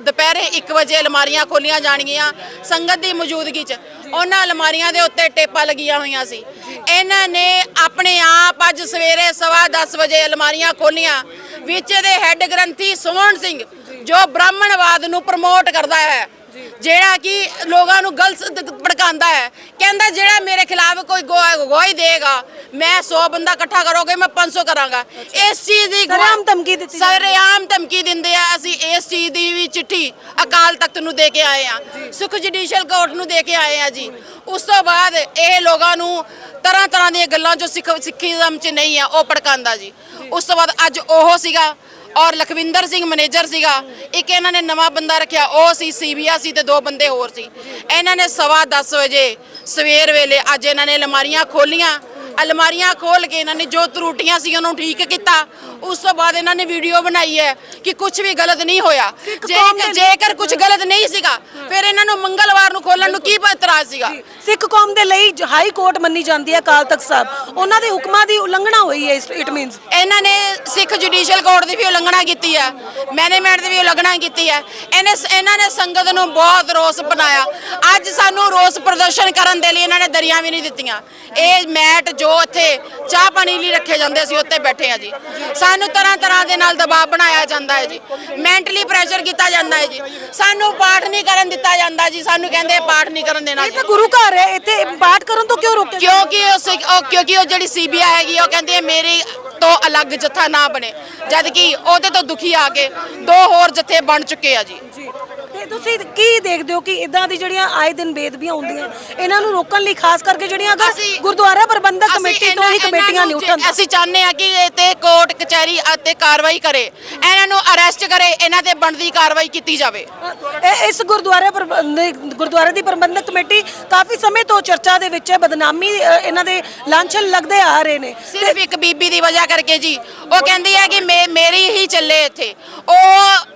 ਦੁਪਹਿਰੇ 1 ਵਜੇ ਅਲਮਾਰੀਆਂ ਖੋਲੀਆਂ ਜਾਣਗੀਆਂ ਸੰਗਤ ਦੀ ਮੌਜੂਦਗੀ 'ਚ। ਉਹਨਾਂ ਅਲਮਾਰੀਆਂ ਦੇ ਉੱਤੇ ਟੇਪਾਂ ਲੱਗੀਆਂ ਹੋਈਆਂ ਸੀ। ਇਹਨਾਂ ਨੇ ਆਪਣੇ ਆਪ ਅੱਜ ਸਵੇਰੇ ਸਵਾ 10 ਵਜੇ ਅਲਮਾਰੀਆਂ ਖੋਲੀਆਂ ਵਿੱਚ ਦੇ ਹੈੱਡ ਗ੍ਰੰਥੀ ਸੋਹਣ ਸਿੰਘ ਜੋ। ਬ੍ਰਾਹਮਣਵਾਦ ਨੂੰ ਪ੍ਰਮੋਟ ਕਰਦਾ ਹੈ। ਜਿਹੜਾ ਕਿ ਲੋਕਾਂ ਨੂੰ ਗਲਤ ਭੜਕਾਉਂਦਾ ਹੈ। ਕਹਿੰਦਾ ਜਿਹੜਾ ਮੇਰੇ ਖਿਲਾਫ ਕੋਈ ਗਵਾਹੀ ਦੇਗਾ ਮੈਂ 100 ਬੰਦਾ ਇਕੱਠਾ ਕਰੋਗੇ ਮੈਂ 500 ਕਰਾਂਗਾ। ਇਸ ਚੀਜ਼ ਦੀ ਸਰੇਆਮ ਧਮਕੀ ਦਿੱਤੀ। ਸਰੇਆਮ ਧਮਕੀ ਦਿੰਦੇ ਆ ਅਸੀਂ ਇਸ ਚੀਜ਼ ਦੀ ਵੀ ਚਿੱਠੀ ਅਕਾਲ ਤਖਤ ਨੂੰ ਦੇ ਕੇ ਆਏ ਆ। ਸੁਖ ਜੁਡੀਸ਼ੀਅਲ ਕੋਰਟ ਨੂੰ ਦੇ ਕੇ ਆਏ ਆ ਜੀ। ਉਸ ਤੋਂ ਬਾਅਦ ਇਹ ਲੋਕਾਂ ਨੂੰ ਤਰ੍ਹਾਂ ਤਰ੍ਹਾਂ ਦੀਆਂ ਗੱਲਾਂ ਜੋ ਸਿੱਖ ਸਿੱਖੀਜ਼ਮ ਚ ਨਹੀਂ ਆ ਉਹ ਭੜਕਾਉਂਦਾ ਜੀ। ਉਸ ਤੋਂ ਬਾਅਦ ਅੱਜ ਉਹ ਸੀਗਾ ਔਰ ਲਖਵਿੰਦਰ ਸਿੰਘ ਮੈਨੇਜਰ ਸੀਗਾ, ਇੱਕ ਇਹਨਾਂ ਨੇ ਨਵਾਂ ਬੰਦਾ ਰੱਖਿਆ, ਉਹ ਸੀ ਸੀਬੀਆ ਸੀ ਤੇ ਦੋ ਬੰਦੇ ਹੋਰ ਸੀ। ਇਹਨਾਂ ਨੇ ਸਵਾ 10 ਵਜੇ ਸਵੇਰ ਵੇਲੇ ਅੱਜ ਇਹਨਾਂ ਨੇ ਅਲਮਾਰੀਆਂ ਖੋਲੀਆਂ ਅਲਮਾਰੀਆਂ ਖੋਲ ਕੇ ਇਹਨਾਂ ਨੇ ਜੋ ਤਰੁੱਟੀਆਂ ਸੀ ਉਹਨੂੰ ਠੀਕ ਕੀਤਾ। ਉਸ ਤੋਂ ਬਾਅਦ ਇਹਨਾਂ ਨੇ ਵੀਡੀਓ ਬਣਾਈ ਹੈ ਕਿ ਕੁਝ ਵੀ ਗਲਤ ਨਹੀਂ ਹੋਇਆ। ਜੇਕਰ ਕੁਝ ਗਲਤ ਨਹੀਂ ਸੀਗਾ ਫਿਰ ਇਹਨਾਂ ਨੂੰ ਮੰਗਲਵਾਰ ਨੂੰ ਖੋਲਣ ਨੂੰ ਕੀ ਇਤਰਾਜ਼ ਸੀਗਾ? ਸਿੱਖ ਕੌਮ ਦੇ ਲਈ ਹਾਈ ਕੋਰਟ ਮੰਨੀ ਜਾਂਦੀ ਹੈ ਅਕਾਲ ਤਖਤ ਸਾਹਿਬ। ਉਹਨਾਂ ਦੇ ਹੁਕਮਾਂ ਦੀ ਉਲੰਘਣਾ ਹੋਈ ਹੈ ਇਟ ਮੀਨਸ ਇਹਨਾਂ ਨੇ ਸਿੱਖ ਜੁਡੀਸ਼ੀਅਲ ਕੋਰਟ ਦੀ ਵੀ ਉਲੰਘਣਾ ਕੀਤੀ ਹੈ। ਮੈਨੇਜਮੈਂਟ ਦੀ ਵੀ ਉਲੰਘਣਾ ਕੀਤੀ ਹੈ। ਇਹਨੇ ਇਹਨਾਂ ਨੇ ਸੰਗਤ ਨੂੰ ਬਹੁਤ ਰੋਸ ਬਣਾਇਆ। ਅੱਜ ਸਾਨੂੰ ਰੋਸ ਪ੍ਰਦਰਸ਼ਨ ਕਰਨ ਦੇ ਲਈ ਇਹਨਾਂ ਨੇ ਦਰੀਆਂ ਵੀ ਨਹੀਂ ਦਿੱਤੀਆਂ। ਇਹ ਮੈਟ ਜੋ ਇੱਥੇ ਚਾਹ ਪਾਣੀ ਲਈ ਰੱਖੇ ਜਾਂਦੇ ਸੀ ਉੱਤੇ ਬੈਠੇ ਆ ਜੀ। ਸਾਨੂੰ ਤਰ੍ਹਾਂ ਤਰ੍ਹਾਂ ਦੇ ਨਾਲ ਦਬਾਅ ਬਣਾਇਆ ਜਾਂਦਾ ਹੈ ਜੀ। ਮੈਂਟਲੀ ਪ੍ਰੈਸ਼ਰ ਕੀਤਾ ਜਾਂਦਾ ਹੈ ਜੀ। ਸਾਨੂੰ ਪਾਠ ਨਹੀਂ ਕਰਨ ਦਿੱਤਾ ਜਾਂਦਾ ਜੀ। ਸਾਨੂੰ ਕਹਿੰਦੇ ਪਾਠ ਨਹੀਂ ਕਰਨ ਦੇਣਾ ਇਹ ਤਾਂ ਗੁਰੂ ਘਰ ਹੈ। ਇੱਥੇ ਪਾਠ ਕਰਨ ਤੋਂ ਕਿਉਂ ਰੋਕਿਆ ਕਿਉਂਕਿ ਉਹ ਉਹ ਕਿਉਂਕਿ ਉਹ ਜਿਹੜੀ ਸੀਬੀਆਈ ਹੈਗੀ ਉਹ ਕਹਿੰਦੀ ਹੈ ਮੇਰੀ ਤੋਂ ਅਲੱਗ ਜੱਥਾ ਨਾ ਬਣੇ। ਜਦ ਕਿ ਉਹਦੇ ਤੋਂ ਦੁਖੀ ਆ ਕੇ ਦੋ ਹੋਰ ਜੱਥੇ ਬਣ ਚੁੱਕੇ ਆ ਜੀ। ਤੇ ਤੁਸੀਂ ਕੀ ਦੇਖਦੇ ਹੋ ਕਿ ਇਦਾਂ ਦੀ ਜਿਹੜੀਆਂ ਆਏ ਦਿਨ ਬੇਦਬੀਆਂ ਹੁੰਦੀਆਂ ਇਹਨਾਂ ਨੂੰ ਰੋਕਣ ਲਈ ਖਾਸ ਕਰਕੇ ਜਿਹੜੀਆਂ ਅਗਰ ਗੁਰਦੁਆਰਾ ਪ੍ਰਬੰਧਕ ਕਮੇਟੀ ਤੋਂ ਹੀ ਕਮੇਟੀਆਂ ਨਹੀਂ ਉੱਠਣ ਅਸੀਂ ਚਾਹੁੰਦੇ ਆ ਕਿ ਇਹ ਤੇ ਕੋਰਟ ਕਚਹਿਰੀ ਅਤੇ ਕਾਰਵਾਈ ਕਰੇ। ਇਹਨਾਂ ਨੂੰ ਅਰੈਸਟ ਕਰੇ ਇਹਨਾਂ ਤੇ ਬਣਦੀ ਕਾਰਵਾਈ ਕੀਤੀ ਜਾਵੇ। ਇਹ ਇਸ ਗੁਰਦੁਆਰੇ ਗੁਰਦੁਆਰੇ ਦੀ ਪ੍ਰਬੰਧਕ ਕਮੇਟੀ ਕਾਫੀ ਸਮੇਂ ਤੋਂ ਚਰਚਾ ਦੇ ਵਿੱਚ ਹੈ ਬਦਨਾਮੀ ਇਹਨਾਂ ਦੇ ਲਾਂਛਨ ਲੱਗਦੇ ਆ ਰਹੇ ਨੇ। ਸਿਰਫ ਇੱਕ ਬੀਬੀ ਦੀ ਵਜ੍ਹਾ ਕਰਕੇ ਜੀ। ਉਹ ਕਹਿੰਦੀ ਹੈ ਕਿ ਮੇਰੀ ਹੀ ਚੱਲੇ ਇੱਥੇ। ਉਹ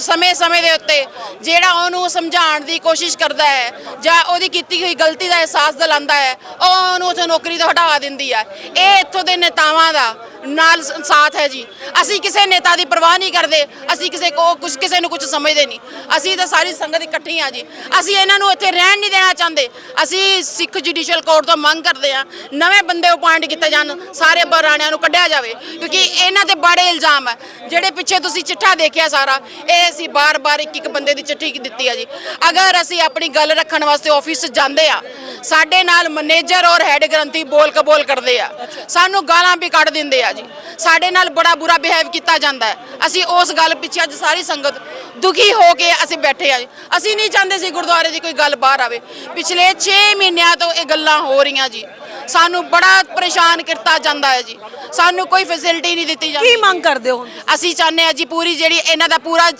ਸਮੇਂ-ਸਮੇਂ ਦੇ ਉੱਤੇ ਜਿਹੜਾ ਉਹਨੂੰ ਸਮਝਾਉਣ ਦੀ ਕੋਸ਼ਿਸ਼ ਕਰਦਾ ਹੈ ਜਾਂ ਉਹਦੀ ਕੀਤੀ ਹੋਈ ਗਲਤੀ ਦਾ ਅਹਿਸਾਸ ਦਿਲਾਉਂਦਾ ਹੈ, ਉਹ ਉਹਨੂੰ ਉੱਥੇ ਨੌਕਰੀ ਤੋਂ ਹਟਾ ਦਿੰਦੀ ਹੈ। ਇਹ ਇੱਥੋਂ ਦੇ ਨੇਤਾਵਾਂ ਦਾ ਨਾਲ ਸਾਥ ਹੈ ਜੀ। ਅਸੀਂ ਕਿਸੇ ਨੇਤਾ ਦੀ ਪਰਵਾਹ ਨਹੀਂ ਕਰਦੇ, ਅਸੀਂ ਕਿਸੇ ਕੋ, ਕੁਛ ਕਿਸੇ ਨੂੰ ਕੁਝ ਸਮਝਦੇ ਨਹੀਂ। ਅਸੀਂ ਤਾਂ ਸਾਰੀ ਸੰਗਤ ਇਕੱਠੀ ਆ ਜੀ। ਅਸੀਂ ਇਹਨਾਂ ਨੂੰ ਇੱਥੇ ਰਹਿਣ ਨਹੀਂ ਦੇਣਾ ਚਾਹੁੰਦੇ। ਅਸੀਂ ਸਿੱਖ ਜੁਡੀਸ਼ੀਅਲ ਕੋਰਟ ਤੋਂ ਮੰਗ ਕਰਦੇ ਆ ਨਵੇਂ ਬੰਦੇ ਅਪਾਇੰਟ ਕੀਤੇ ਜਾਣ, ਸਾਰੇ ਬਰਾਣਿਆਂ ਨੂੰ ਕੱਢਿਆ ਜਾਵੇ। ਕਿਉਂਕਿ ਇਹਨਾਂ ਤੇ ਬੜੇ ਇਲਜ਼ਾਮ ਹੈ। ਜਿਹੜੇ ਪਿੱਛੇ ਤੁਸੀਂ ਚਿੱਠਾ ਦੇਖਿਆ ਸਾਰਾ, ਇਹ ਅਸੀਂ ਬਾਰ-ਬਾਰ ਇੱਕ ਇੱਕ ਬੰਦੇ ਦੀ ਚਿੱਠੀ ਦਿੱਤੀ ਆ ਜੀ। ਅਗਰ ਅਸੀਂ ਆਪਣੀ ਗੱਲ ਰੱਖਣ ਵਾਸਤੇ ਆਫਿਸ ਜਾਂਦੇ ਆ ਸਾਡੇ ਨਾਲ ਮੈਨੇਜਰ ਔਰ ਹੈੱਡ ਗ੍ਰੰਥੀ ਬੋਲ ਕਬੋਲ ਕਰਦੇ ਆ। ਸਾਨੂੰ ਗਾਲਾਂ ਵੀ ਕੱਢ ਦਿੰਦੇ ਆ ਜੀ। ਸਾਡੇ ਨਾਲ ਬੜਾ ਬੁਰਾ ਬਿਹੇਵ ਕੀਤਾ ਜਾਂਦਾ ਹੈ। ਅਸੀਂ ਉਸ ਗੱਲ ਪਿੱਛੇ ਅੱਜ ਸਾਰੀ ਸੰਗਤ ਦੁਖੀ ਹੋ ਕੇ ਅਸੀਂ ਬੈਠੇ ਆ ਜੀ। ਅਸੀਂ ਨਹੀਂ ਚਾਹੁੰਦੇ ਸੀ ਗੁਰਦੁਆਰੇ ਦੀ ਕੋਈ ਗੱਲ ਬਾਹਰ ਆਵੇ। ਪਿਛਲੇ 6 ਮਹੀਨਿਆਂ ਤੋਂ ਇਹ ਗੱਲਾਂ ਹੋ ਰਹੀਆਂ ਜੀ। ਸਾਨੂੰ ਬੜਾ ਪਰੇਸ਼ਾਨ ਕੀਤਾ ਜਾਂਦਾ ਹੈ ਜੀ। ਸਾਨੂੰ ਕੋਈ ਫੈਸਿਲਿਟੀ ਨਹੀਂ ਦਿੱਤੀ ਜਾਂਦੀ ਕੀ ਮੰਗ ਕਰਦੇ ਹੋ? ਅਸੀਂ ਚਾਹੁੰਦੇ ਆ ਜੀ ਪੂਰੀ ਜਿਹੜੀ ਇਹਨਾਂ ਦਾ ਪੂਰਾ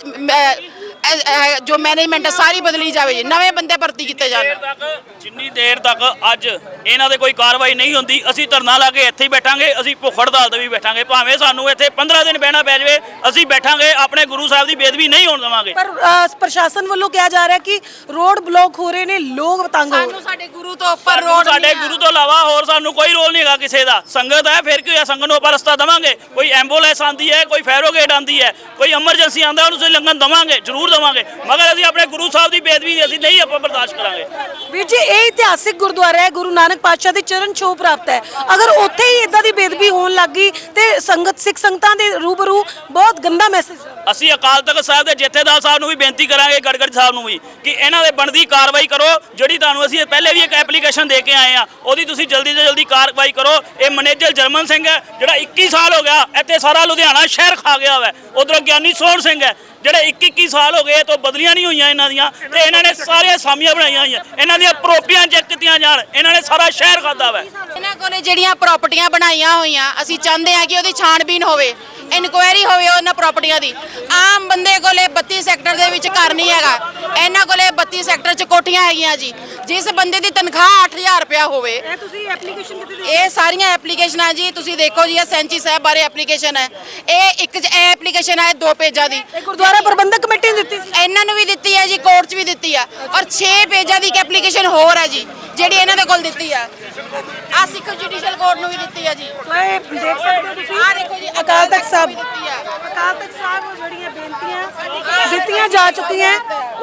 ਜੋ ਮੈਨੇਜਮੈਂਟ ਹੈ ਸਾਰੀ ਬਦਲੀ ਜਾਵੇ ਜੀ। ਨਵੇਂ ਬੰਦੇ ਭਰਤੀ ਕੀਤੇ ਜਾਣ। ਦੇਰ ਤੱਕ ਜਿੰਨੀ ਦੇਰ ਤੱਕ ਅੱਜ ਇਹਨਾਂ ਦੇ ਕੋਈ ਕਾਰਵਾਈ ਨਹੀਂ ਹੁੰਦੀ ਅਸੀਂ ਧਰਨਾ ਲਾ ਕੇ ਇੱਥੇ ਹੀ ਬੈਠਾਂਗੇ ਅਸੀਂ ਭੁੱਖ ਹੜਤਾਲ ਤੇ ਵੀ ਬੈਠਾਂਗੇ। ਭਾਵੇਂ ਸਾਨੂੰ ਇੱਥੇ 15 ਦਿਨ ਬਹਿਣਾ ਪੈ ਜਾਵੇ ਅਸੀਂ ਬੈਠਾਂਗੇ ਆਪਣੇ ਗੁਰੂ ਸਾਹਿਬ ਦੀ ਬੇਦਬੀ ਨਹੀਂ ਹੋਣ ਦੇਵਾਂਗੇ। ਪਰ ਪ੍ਰਸ਼ਾਸਨ ਵੱਲੋਂ ਕਿਹਾ ਜਾ ਰਿਹਾ ਕਿ ਰੋਡ ਬਲੌਕ ਹੋ ਰਹੇ ਨੇ ਲੋਕ ਤੰਗ ਹੋ ਸਾਨੂੰ ਸਾਡੇ ਗੁਰੂ ਤੋਂ ਉੱਪਰ ਰੋਡ ਸਾਡੇ ਗੁਰੂ ਤੋਂ ਇਲਾਵਾ ਹੋਰ ਸਾਨੂੰ ਕੋਈ ਰੋਲ ਨਹੀਂ ਹੈਗਾ ਕਿਸੇ ਦਾ। ਸੰਗਤ ਹੈ ਫਿਰ ਕੀ ਹੋਇਆ? ਸੰਗਤ ਨੂੰ ਆਪਾਂ ਰਸਤਾ ਦੇਵਾਂਗੇ। ਕੋਈ ਐਂਬੂਲੈਂਸ ਆਂਦੀ ਹੈ ਕੋਈ ਫੈਰੋਗੇਟ ਆਂਦੀ ਹੈ ਕੋਈ ਐਮਰਜੈਂਸੀ ਆਂਦਾ ਉਹਨੂੰ ਅਸੀਂ ਲੰਘਣ ਦੇਵਾਂਗੇ। ਜ਼ਰੂਰ ਦੇਵਾਂਗੇ। ਮਗਰ ਅਸੀਂ ਆਪਣੇ ਗੁਰੂ ਸਾਹਿਬ ਦੀ ਬੇਦਬੀ ਅਸੀਂ ਨਹੀਂ ਆਪਾਂ ਬਰਦਾਸ਼ਤ ਕਰਾਂਗੇ। ਵੀਰ ਜੀ ਇਹ ਇਤਿਹਾਸਿਕ ਗੁਰਦੁਆਰਾ ਹੈ ਗੁਰੂ ਨਾਨਕ ਪਾਤਸ਼ਾਹ ਦੀ ਚਰਨ ਛੋਹ ਪ੍ਰਾਪਤ ਹੈ। ਅਗਰ ਉੱਥੇ ਹੀ ਇਦਾਂ ਦੀ ਬੇਦਬੀ ਹੋਣ ਲੱਗੀ ਤੇ ਸੰਗਤ ਸਿੱਖ ਸੰਗਤਾਂ ਦੇ ਰੂਬਰੂ ਬਹੁਤ ਗੰਦਾ ਮੈਸੇਜ ਅਸੀਂ ਅਕਾਲ ਤਖਤ ਸਾਹਿਬ ਦੇ ਜਥੇਦਾਰ ਸਾਹਿਬ ਨੂੰ ਵੀ ਬੇਨਤੀ ਕਰਾਂਗੇ ਗੜਗੜ ਸਾਹਿਬ ਨੂੰ ਵੀ ਕਿ ਇਹਨਾਂ ਦੇ ਬਣਦੀ ਕਾਰਵਾਈ ਕਰੋ ਜਿਹੜੀ ਤੁਹਾਨੂੰ ਅਸੀਂ ਪਹਿਲੇ ਵੀ ਇੱਕ ਐਪਲੀਕੇਸ਼ਨ ਦੇ ਕੇ ਆਏ ਆ ਉਹਦੀ ਤੁਸੀਂ ਜਲਦੀ ਤੋਂ ਜਲਦੀ ਕਾਰਵਾਈ ਕਰੋ। ਇਹ ਮੈਨੇਜਰ ਜਰਮਨ ਸਿੰਘ ਹੈ ਜਿਹੜਾ 21 ਸਾਲ ਹੋ ਗਿਆ ਇੱਥੇ ਸਾਰਾ ਲੁਧਿਆਣਾ ਸ਼ਹਿਰ ਖਾ ਗਿਆ ਹੋਇਆ ਉਧਰੋਂ ਗਿਆਨੀ ਸੋਹਣ ਸਿੰਘ ਹੈ ਜਿਹੜੇ 21 21 ਸਾਲ ਹੋ ਗਏ ਤੋਂ ਬਦਲੀਆਂ ਨਹੀਂ ਹੋਈਆਂ ਇਹਨਾਂ ਦੀਆਂ ਤੇ ਇਹਨਾਂ ਨੇ ਸਾਰੀਆਂ ਸਾਮੀਆਂ ਬਣਾਈਆਂ ਹੋਈਆਂ। ਇਹਨਾਂ ਦੀਆਂ ਪ੍ਰੋਪੀਆਂ ਚੈੱਕ ਕੀਤੀਆਂ ਜਾਣ। ਇਹਨਾਂ ਨੇ ਸਾਰਾ ਸ਼ਹਿਰ ਖਾਦਾ ਵਾ। ਇਹਨਾਂ ਕੋਲੇ ਜਿਹੜੀਆਂ ਪ੍ਰਾਪਰਟੀਆਂ ਬਣਾਈਆਂ ਹੋਈਆਂ ਅਸੀਂ ਚਾਹੁੰਦੇ ਹਾਂ ਕਿ ਉਹਦੀ ਛਾਣਬੀਨ ਹੋਵੇ ਇਨਕੁਆਇਰੀ ਹੋਵੇ ਉਹਨਾਂ ਪ੍ਰਾਪਰਟੀਆਂ ਦੀ। ਆਮ ਬੰਦੇ ਕੋਲੇ 32 ਸੈਕਟਰ ਦੇ ਵਿੱਚ ਘਰ ਨਹੀਂ ਹੈਗਾ। ਇਹਨਾਂ ਕੋਲੇ 32 ਸੈਕਟਰ 'ਚ ਕੋਠੀਆਂ ਹੈਗੀਆਂ ਜੀ। ਜਿਸ ਬੰਦੇ ਦੀ ਤਨਖਾਹ 8000 ਰੁਪਇਆ ਹੋਵੇ ਇਹ ਤੁਸੀਂ ਐਪਲੀਕੇਸ਼ਨ ਕਿਤੇ ਇਹ ਸਾਰੀਆਂ ਐਪਲੀਕੇਸ਼ਨਾਂ ਜੀ। ਤੁਸੀਂ ਦੇਖੋ ਜੀ ਇਹ ਸੈਂਚੀ ਸਾਹਿਬ ਬਾਰੇ ਐਪਲੀਕੇਸ਼ਨ ਹੈ। ਇਹ ਇੱਕ ਇਹ ਐਪਲੀਕੇਸ਼ਨ ਹੈ ਦੋ ਪੇਜਾਂ ਦੀ। ਗੁਰਦੁਆਰਾ ਪ੍ਰਬੰਧਕ ਕਮੇਟੀ ਨੇ ਦਿੱਤੀ ਸੀ? ਇਹਨਾਂ ਨੂੰ ਵੀ ਦਿੱਤੀ ਹੈ ਜੀ ਕੋਰਟ 'ਚ ਵੀ ਦਿੱਤੀ ਆ। ਔਰ 6 ਪੇਜਾਂ ਦੀ ਇੱਕ ਐਪਲੀਕੇਸ਼ਨ ਹੋਰ ਹੈ ਜੀ ਜਿਹੜੀ ਇਹਨਾਂ ਦੇ ਕੋਲ ਦਿੱਤੀ ਆ। ਆ ਸਿੱਖ ਜੁਡੀਸ਼ੀਅਲ ਕੋਰਟ ਨੂੰ ਵੀ ਦਿੱਤੀ ਆ ਜੀ। ਇਹ ਦੇਖ ਸਕਦੇ ਹੋ ਤੁਸੀਂ? ਆਹ ਦੇਖੋ ਜੀ, ਅਕਾਲ ਤਖਤ ਸਾਹਿਬ ਦਿੱਤੀ ਆ। ਅਕਾਲ ਤਖਤ ਸਾਹਿਬ ਨੂੰ ਜਿਹੜੀਆਂ ਬੇਨਤੀਆਂ ਦਿੱਤੀਆਂ ਜਾ ਚੁੱਕੀਆਂ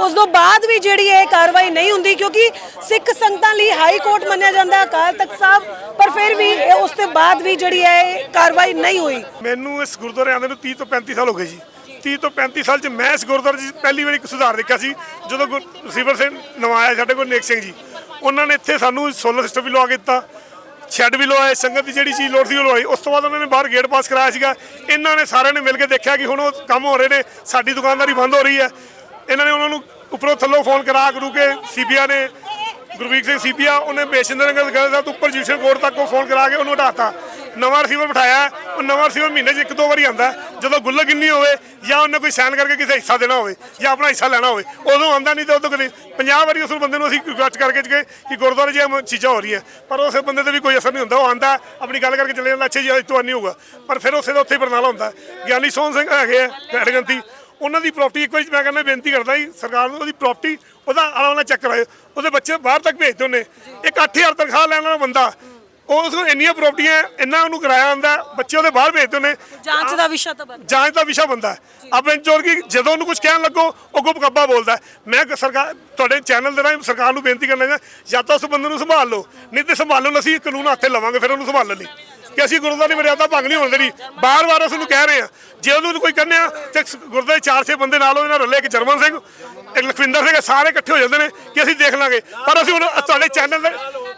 ਉਸ ਤੋਂ ਬਾਅਦ ਵੀ ਜਿਹੜੀ ਇਹ ਕਾਰਵਾਈ ਨਹੀਂ ਹੁੰਦੀ ਕਿਉਂਕਿ ਸਿੱਖ ਸੰਗਤਾਂ ਲਈ ਹਾਈ ਕੋਰਟ ਮੰਨਿਆ ਜਾਂਦਾ ਹੈ ਅਕਾਲ ਤਖਤ ਸਾਹਿਬ ਪਰ ਫਿਰ ਵੀ ਉਸ ਤੋਂ ਬਾਅਦ ਵੀ ਜਿਹੜੀ ਹੈ ਇਹ ਕਾਰਵਾਈ ਨਹੀਂ ਹੋਈ। ਮੈਨੂੰ ਇਸ ਗੁਰਦੁਆਰੇ ਆਉਂਦੇ ਨੂੰ 30 ਤੋਂ 35 ਸਾਲ ਹੋ ਗਏ ਜੀ। 30 ਤੋਂ 35 ਸਾਲ ਚ ਮੈਂ ਇਸ ਗੁਰਦੁਆਰੇ 'ਚ ਪਹਿਲੀ ਵਾਰੀ ਇੱਕ ਸੁਧਾਰ ਦੇਖਿਆ ਸੀ, ਜਦੋਂ ਗੁਰ- ਰਿਸੀਵਰ ਸਿੰਘ ਨਵਾਇਆ ਸਾਡੇ ਕੋਲ ਨੇਕ ਸਿੰਘ ਜੀ। ਉਹਨਾਂ ਨੇ ਇੱਥੇ ਸਾਨੂੰ ਸੋਲਰ ਸਿਸਟਮ ਵੀ ਲਵਾ ਕੇ ਦਿੱਤਾ, ਸ਼ੈੱਡ ਵੀ ਲਵਾਏ, ਸੰਗਤ ਦੀ ਜਿਹੜੀ ਚੀਜ਼ ਲੋੜ ਸੀ ਉਹ ਲਵਾਈ। ਉਸ ਤੋਂ ਬਾਅਦ ਉਹਨਾਂ ਨੇ ਬਾਹਰ ਗੇਟ ਪਾਸ ਕਰਾਇਆ ਸੀਗਾ। ਇਹਨਾਂ ਨੇ ਸਾਰਿਆਂ ਨੇ ਮਿਲ ਕੇ ਦੇਖਿਆ ਕਿ ਹੁਣ ਉਹ ਕੰਮ ਹੋ ਰਹੇ ਨੇ, ਸਾਡੀ ਦੁਕਾਨਦਾਰੀ ਬੰਦ ਹੋ ਰਹੀ ਹੈ। ਇਹਨਾਂ ਨੇ ਉਹਨਾਂ ਨੂੰ ਉੱਪਰੋਂ ਥੱਲੋਂ ਫੋਨ ਕਰਾ, ਕਰੂ ਕੇ ਸੀਪੀਆ ਨੇ ਗੁਰਵੀਰ ਸਿੰਘ ਸੀਪੀਆ, ਉਹਨੇ ਬੇਸ਼ਿੰਦਰ ਨਗਰ ਗੱਲ ਸਾਹਿਬ ਤੋਂ ਉੱਪਰ ਜੁਡੀਸ਼ੀਅਲ ਕੋਰਟ ਤੱਕ ਉਹ ਫੋਨ ਕਰਾ ਕੇ ਉਹਨੂੰ ਹਟਾਤਾ ਨਵਾਂ ਰਿਸੀਵਰ ਬਿਠਾਇਆ, ਉਹ ਨਵਾਂ ਰਿਸੀਵਰ ਮਹੀਨੇ 'ਚ ਇੱਕ ਦੋ ਵਾਰੀ ਆਉਂਦਾ। ਜਦੋਂ ਗੁੱਲਕ ਇੰਨੀ ਹੋਵੇ ਜਾਂ ਉਹਨੇ ਕੋਈ ਸਾਈਨ ਕਰਕੇ ਕਿਸੇ ਹਿੱਸਾ ਦੇਣਾ ਹੋਵੇ ਜਾਂ ਆਪਣਾ ਹਿੱਸਾ ਲੈਣਾ ਹੋਵੇ, ਉਦੋਂ ਆਉਂਦਾ ਨਹੀਂ ਤੇ ਉਦੋਂ ਕਦੇ 50 ਵਾਰੀ ਉਸ ਬੰਦੇ ਨੂੰ ਅਸੀਂ ਰਿਕੁਐਸਟ ਕਰਕੇ ਗਏ ਕਿ ਗੁਰਦੁਆਰੇ 'ਚ ਚੀਜ਼ਾਂ ਹੋ ਰਹੀਆਂ। ਪਰ ਉਸ ਬੰਦੇ ਤੇ ਵੀ ਕੋਈ ਅਸਰ ਨਹੀਂ ਹੁੰਦਾ, ਉਹ ਆਉਂਦਾ, ਆਪਣੀ ਗੱਲ ਕਰਕੇ ਚਲੇ ਜਾਂਦਾ, ਅੱਛਾ ਜੀ, ਅੱਜ ਤੋਂ ਨਹੀਂ ਹੋਊਗਾ। ਪਰ ਫਿਰ ਉਸੇ ਦਾ ਉੱਥੇ ਹੀ ਬਰਨਾਲਾ ਹੁੰਦਾ। ਗਿਆਨੀ ਸੋਹਣ ਸਿੰਘ ਹੈਗੇ ਆ ਗੜਗੰਤੀ ਉਹਨਾਂ ਦੀ ਪ੍ਰਾਪਰਟੀ ਇੱਕ ਵਾਰੀ ਮੈਂ ਕਹਿੰਦਾ ਬੇਨਤੀ ਕਰਦਾ ਜੀ, ਸਰਕਾਰ ਨੂੰ ਉਹਦੀ ਪ੍ਰਾਪਰਟੀ ਉਹਦਾ ਆਲਾ ਵਾਲਾ ਚੈੱਕ ਕਰਾਏ ਉਹਦੇ ਬੱਚੇ ਬਾਹਰ ਤੱਕ ਭੇਜ ਦਿੰਦੇ ਨੇ ਇੱਕ 8000 ਤਨਖਾਹ ਲੈਣ ਵਾਲਾ ਬੰਦਾ ਉਸ ਨੂੰ ਇੰਨੀਆਂ ਪ੍ਰਾਪਰਟੀਆਂ ਇੰਨਾ ਉਹਨੂੰ ਕਿਰਾਇਆ ਆਉਂਦਾ ਬੱਚੇ ਉਹਦੇ ਬਾਹਰ ਭੇਜ ਦਿੰਦੇ ਨੇ ਜਾਂਚ ਦਾ ਵਿਸ਼ਾ ਤਾਂ ਬਣ ਜਾਂਚ ਦਾ ਵਿਸ਼ਾ ਬੰਦਾ ਆਪਣੇ ਚੋਰ ਕੀ ਜਦੋਂ ਉਹਨੂੰ ਕੁਝ ਕਹਿਣ ਲੱਗੋ ਉਹ ਗੁੱਪ ਗੱਬਾ ਬੋਲਦਾ। ਮੈਂ ਸਰਕਾਰ ਤੁਹਾਡੇ ਚੈਨਲ ਦੇ ਰਾਹੀਂ ਸਰਕਾਰ ਨੂੰ ਬੇਨਤੀ ਕਰਨਾ ਚਾਹੁੰਦਾ ਜਾਂ ਤਾਂ ਉਸ ਬੰਦੇ ਨੂੰ ਸੰਭਾਲ ਲਓ ਨਹੀਂ ਤੇ ਸੰਭਾਲਣ ਅਸੀਂ ਕਾਨੂੰਨ ਹੱਥੇ ਲਵਾਂਗੇ ਫਿਰ ਉਹਨੂੰ ਸੰਭਾਲਣ ਲਈ। ਕਿ ਅਸੀਂ ਗੁਰਦੁਆਰੇ ਦੀ ਮਰਿਆਦਾ ਭੰਗ ਨਹੀਂ ਹੋਣ ਦੇਣੀ। ਬਾਰ-ਬਾਰ ਉਸ ਨੂੰ ਕਹਿ ਰਹੇ ਆ ਜੇ ਉਹਨੂੰ ਕੋਈ ਕਹਿੰਦੇ ਆ ਤੇ ਗੁਰਦੁਆਰੇ ਚਾਰ ਛੇ ਬੰਦੇ ਨਾਲ ਉਹਦੇ ਨਾਲ ਰੱਲੇ ਇੱਕ ਜਰਮਨ ਸਿੰਘ ਇੱਕ ਲਖਵਿੰਦਰ ਸਿੰਘ ਸਾਰੇ ਇਕੱਠੇ ਹੋ ਜਾਂਦੇ ਨੇ ਕਿ ਅਸੀਂ ਦੇਖ ਲਾਂਗੇ। ਪਰ ਅਸੀਂ ਹੁਣ ਤੁਹਾਡੇ ਚੈਨਲ ਦੇ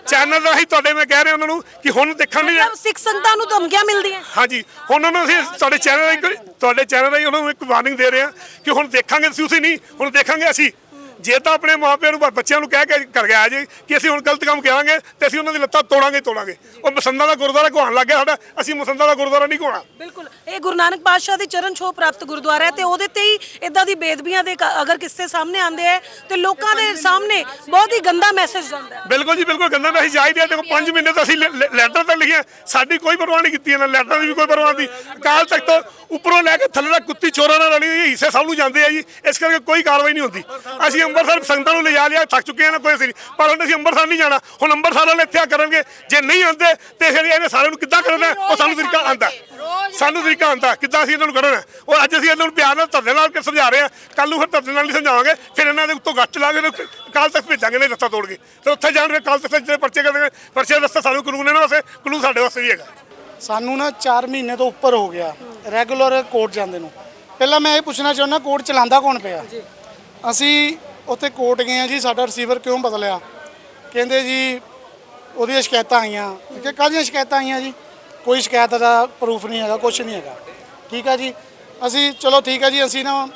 ਚੈਨਲ ਰਾਹੀਂ ਤੁਹਾਡੇ ਮੈਂ ਕਹਿ ਰਿਹਾ ਉਹਨਾਂ ਨੂੰ ਕਿ ਹੁਣ ਦੇਖਣ ਨਹੀਂ ਮਤਲਬ ਸਿੱਖ ਸੰਗਤਾਂ ਨੂੰ ਧਮਕੀਆਂ ਮਿਲਦੀਆਂ। ਹਾਂਜੀ ਹੁਣ ਉਹਨਾਂ ਨੂੰ ਅਸੀਂ ਤੁਹਾਡੇ ਚੈਨਲ ਰਾਹੀਂ ਤੁਹਾਡੇ ਚੈਨਲ ਰਾਹੀਂ ਉਹਨਾਂ ਨੂੰ ਇੱਕ ਵਾਰਨਿੰਗ ਦੇ ਰਹੇ ਹਾਂ ਕਿ ਹੁਣ ਦੇਖਾਂਗੇ ਤੁਸੀਂ ਤੁਸੀਂ ਨਹੀਂ ਹੁਣ ਦੇਖਾਂਗੇ ਅਸੀਂ। ਜੇ ਤਾਂ ਆਪਣੇ ਮਾਪਿਆਂ ਨੂੰ ਬੱਚਿਆਂ ਨੂੰ ਕਹਿ ਕੇ ਕਰ ਗਿਆ ਜੇ ਕਿ ਅਸੀਂ ਹੁਣ ਗਲਤ ਕੰਮ ਕਰਾਂਗੇ ਤੇ ਅਸੀਂ ਉਹਨਾਂ ਦੀ ਲੱਤਾਂ ਤੋੜਾਂਗੇ ਤੋੜਾਂਗੇ। ਉਹ ਮਸੰਦਾਂ ਦਾ ਗੁਰਦੁਆਰਾ ਘੁਆਉਣ ਲੱਗ ਗਿਆ ਸਾਡਾ ਅਸੀਂ ਮਸੰਦਾਂ ਦਾ ਗੁਰਦੁਆਰਾ ਨਹੀਂ ਘੁਆਉਣਾ। ਬਿਲਕੁਲ। ਇਹ ਗੁਰੂ ਨਾਨਕ ਪਾਤਸ਼ਾਹ ਦੀ ਚਰਨ ਛੋਹ ਪ੍ਰਾਪਤ ਗੁਰਦੁਆਰਾ ਹੈ ਤੇ ਉਹਦੇ ਤੇ ਹੀ ਇਦਾਂ ਦੀ ਬੇਦਬੀਆਂ ਦੇ ਅਗਰ ਕਿੱਸੇ ਸਾਹਮਣੇ ਆਉਂਦੇ ਆ ਤੇ ਲੋਕਾਂ ਦੇ ਸਾਹਮਣੇ ਬਹੁਤ ਹੀ ਗੰਦਾ ਮੈਸੇਜ ਜਾਂਦਾ ਹੈ। ਬਿਲਕੁਲ ਜੀ ਬਿਲਕੁਲ ਗੰਦਾ ਮੈਸੇਜ ਹੈ। ਦੇਖੋ 5 ਮਹੀਨੇ ਤੋਂ ਅਸੀਂ ਲੈਟਰ ਤੱਕ ਲਿਖਿਆ ਸਾਡੀ ਕੋਈ ਪਰਵਾਹ ਨਹੀਂ ਕੀਤੀ ਇਹਨਾਂ ਲੈਟਰ ਦੀ ਵੀ ਕੋਈ ਪਰਵਾਹ ਨਹੀਂ ਕਾਲ ਤੱਕ ਤੋਂ ਉੱਪਰੋਂ ਲੈ ਕੇ ਥੱਲੇ ਤੱਕ ਕੁੱਤੀ ਚੋਰਾਂ ਨਾਲ ਰਲੀ ਹੋਈ ਹਿੱਸੇ ਸਭ ਨੂੰ ਜਾਂਦੇ ਆ ਜੀ। ਇਸ ਕਰਕੇ ਕੋਈ ਕਾਰਵਾਈ ਨਹੀਂ ਹੁੰਦੀ। ਅਸੀਂ ਅੰਮ੍ਰਿਤਸਰ ਸੰਗਤਾਂ ਨੂੰ ਲਿਜਾ ਲਿਆ ਥੱਕ ਚੁੱਕੇ ਹਾਂ ਨਾ ਕੋਈ ਅਸੀਂ। ਪਰ ਹੁਣ ਅਸੀਂ ਅੰਮ੍ਰਿਤਸਰ ਨਹੀਂ ਜਾਣਾ। ਹੁਣ ਅੰਮ੍ਰਿਤਸਰ ਵਾਲੇ ਇੱਥੇ ਆ ਕਰਨਗੇ। ਜੇ ਨਹੀਂ ਆਉਂਦੇ ਤੇ ਫਿਰ ਇਹਨੇ ਸਾਰਿਆਂ ਨੂੰ ਕਿੱਦਾਂ ਕਰਨਾ? ਉਹ ਸਾਨੂੰ ਤਰੀਕਾ ਆਂਦਾ ਸਾਨੂੰ ਤਰੀਕਾ ਆਂਦਾ ਕਿੱਦਾਂ ਅਸੀਂ ਇਹਨਾਂ ਨੂੰ ਕਰਨਾ? ਹੈ? ਉਹ ਅੱਜ ਅਸੀਂ ਇਹਨਾਂ ਨੂੰ ਪਿਆਰ ਨਾਲ ਧਰਨੇ ਨਾਲ ਕੇ ਸਮਝਾ ਰਹੇ ਹਾਂ ਕੱਲ ਨੂੰ ਫਿਰ ਧਰਨੇ ਨਾਲ ਨਹੀਂ ਸਮਝਾਵਾਂਗੇ। ਫਿਰ ਇਹਨਾਂ ਦੇ ਉੱਤੋਂ ਗੱਟ ਚਲਾਗੇ ਕੱਲ ਤੱਕ ਭੇਜਾਂਗੇ ਨੇ ਰਸਤਾ ਤੋੜ ਕੇ। ਤੇ ਉੱਥੇ ਜਾਣਗੇ ਕੱਲ ਤੱਕ ਜਿਹੜੇ ਪਰਚੇ ਕਰਨਗੇ। ਪਰਚੇ ਦਾ ਰਸਤਾ ਸਾਨੂੰ ਕਾਨੂੰਨ ਇਹਨਾਂ ਵਾਸਤੇ ਕਾਨੂੰਨ ਸਾਡੇ ਵਾਸਤੇ ਵੀ ਹੈਗਾ। ਸਾਨੂੰ ਨਾ 4 ਮਹੀਨੇ ਤੋਂ ਉੱਪਰ ਹੋ ਗਿਆ। ਰੈਗੂਲਰ ਕੋਰਟ ਜਾਂਦੇ ਨੂੰ। ਪਹਿਲਾਂ ਮੈਂ ਇਹ ਪੁੱਛਣਾ ਚਾਹੁੰਦਾ ਕੋਰਟ ਚਲਾਉਂਦਾ ਕੌਣ ਪਿਆ? ਅਸੀਂ ਉੱਥੇ ਕੋਰਟ ਗਏ ਆ ਜੀ, ਸਾਡਾ ਰਿਸੀਵਰ ਕਿਉਂ ਬਦਲਿਆ? ਕਹਿੰਦੇ ਜੀ, ਉਹਦੀਆਂ ਸ਼ਿਕਾਇਤਾਂ ਆਈਆਂ। ਕਿ ਕਾਹਦੀਆਂ ਸ਼ਿਕਾਇਤਾਂ ਆਈਆਂ ਜੀ? ਕੋਈ ਸ਼ਿਕਾਇਤ ਦਾ ਪ੍ਰੂਫ ਨਹੀਂ ਹੈਗਾ ਕੁਝ ਨਹੀਂ ਹੈਗਾ। ਠੀਕ ਆ ਜੀ? ਅਸੀਂ, ਚਲੋ ਠੀਕ ਆ ਜੀ, ਅਸੀਂ ਨਾ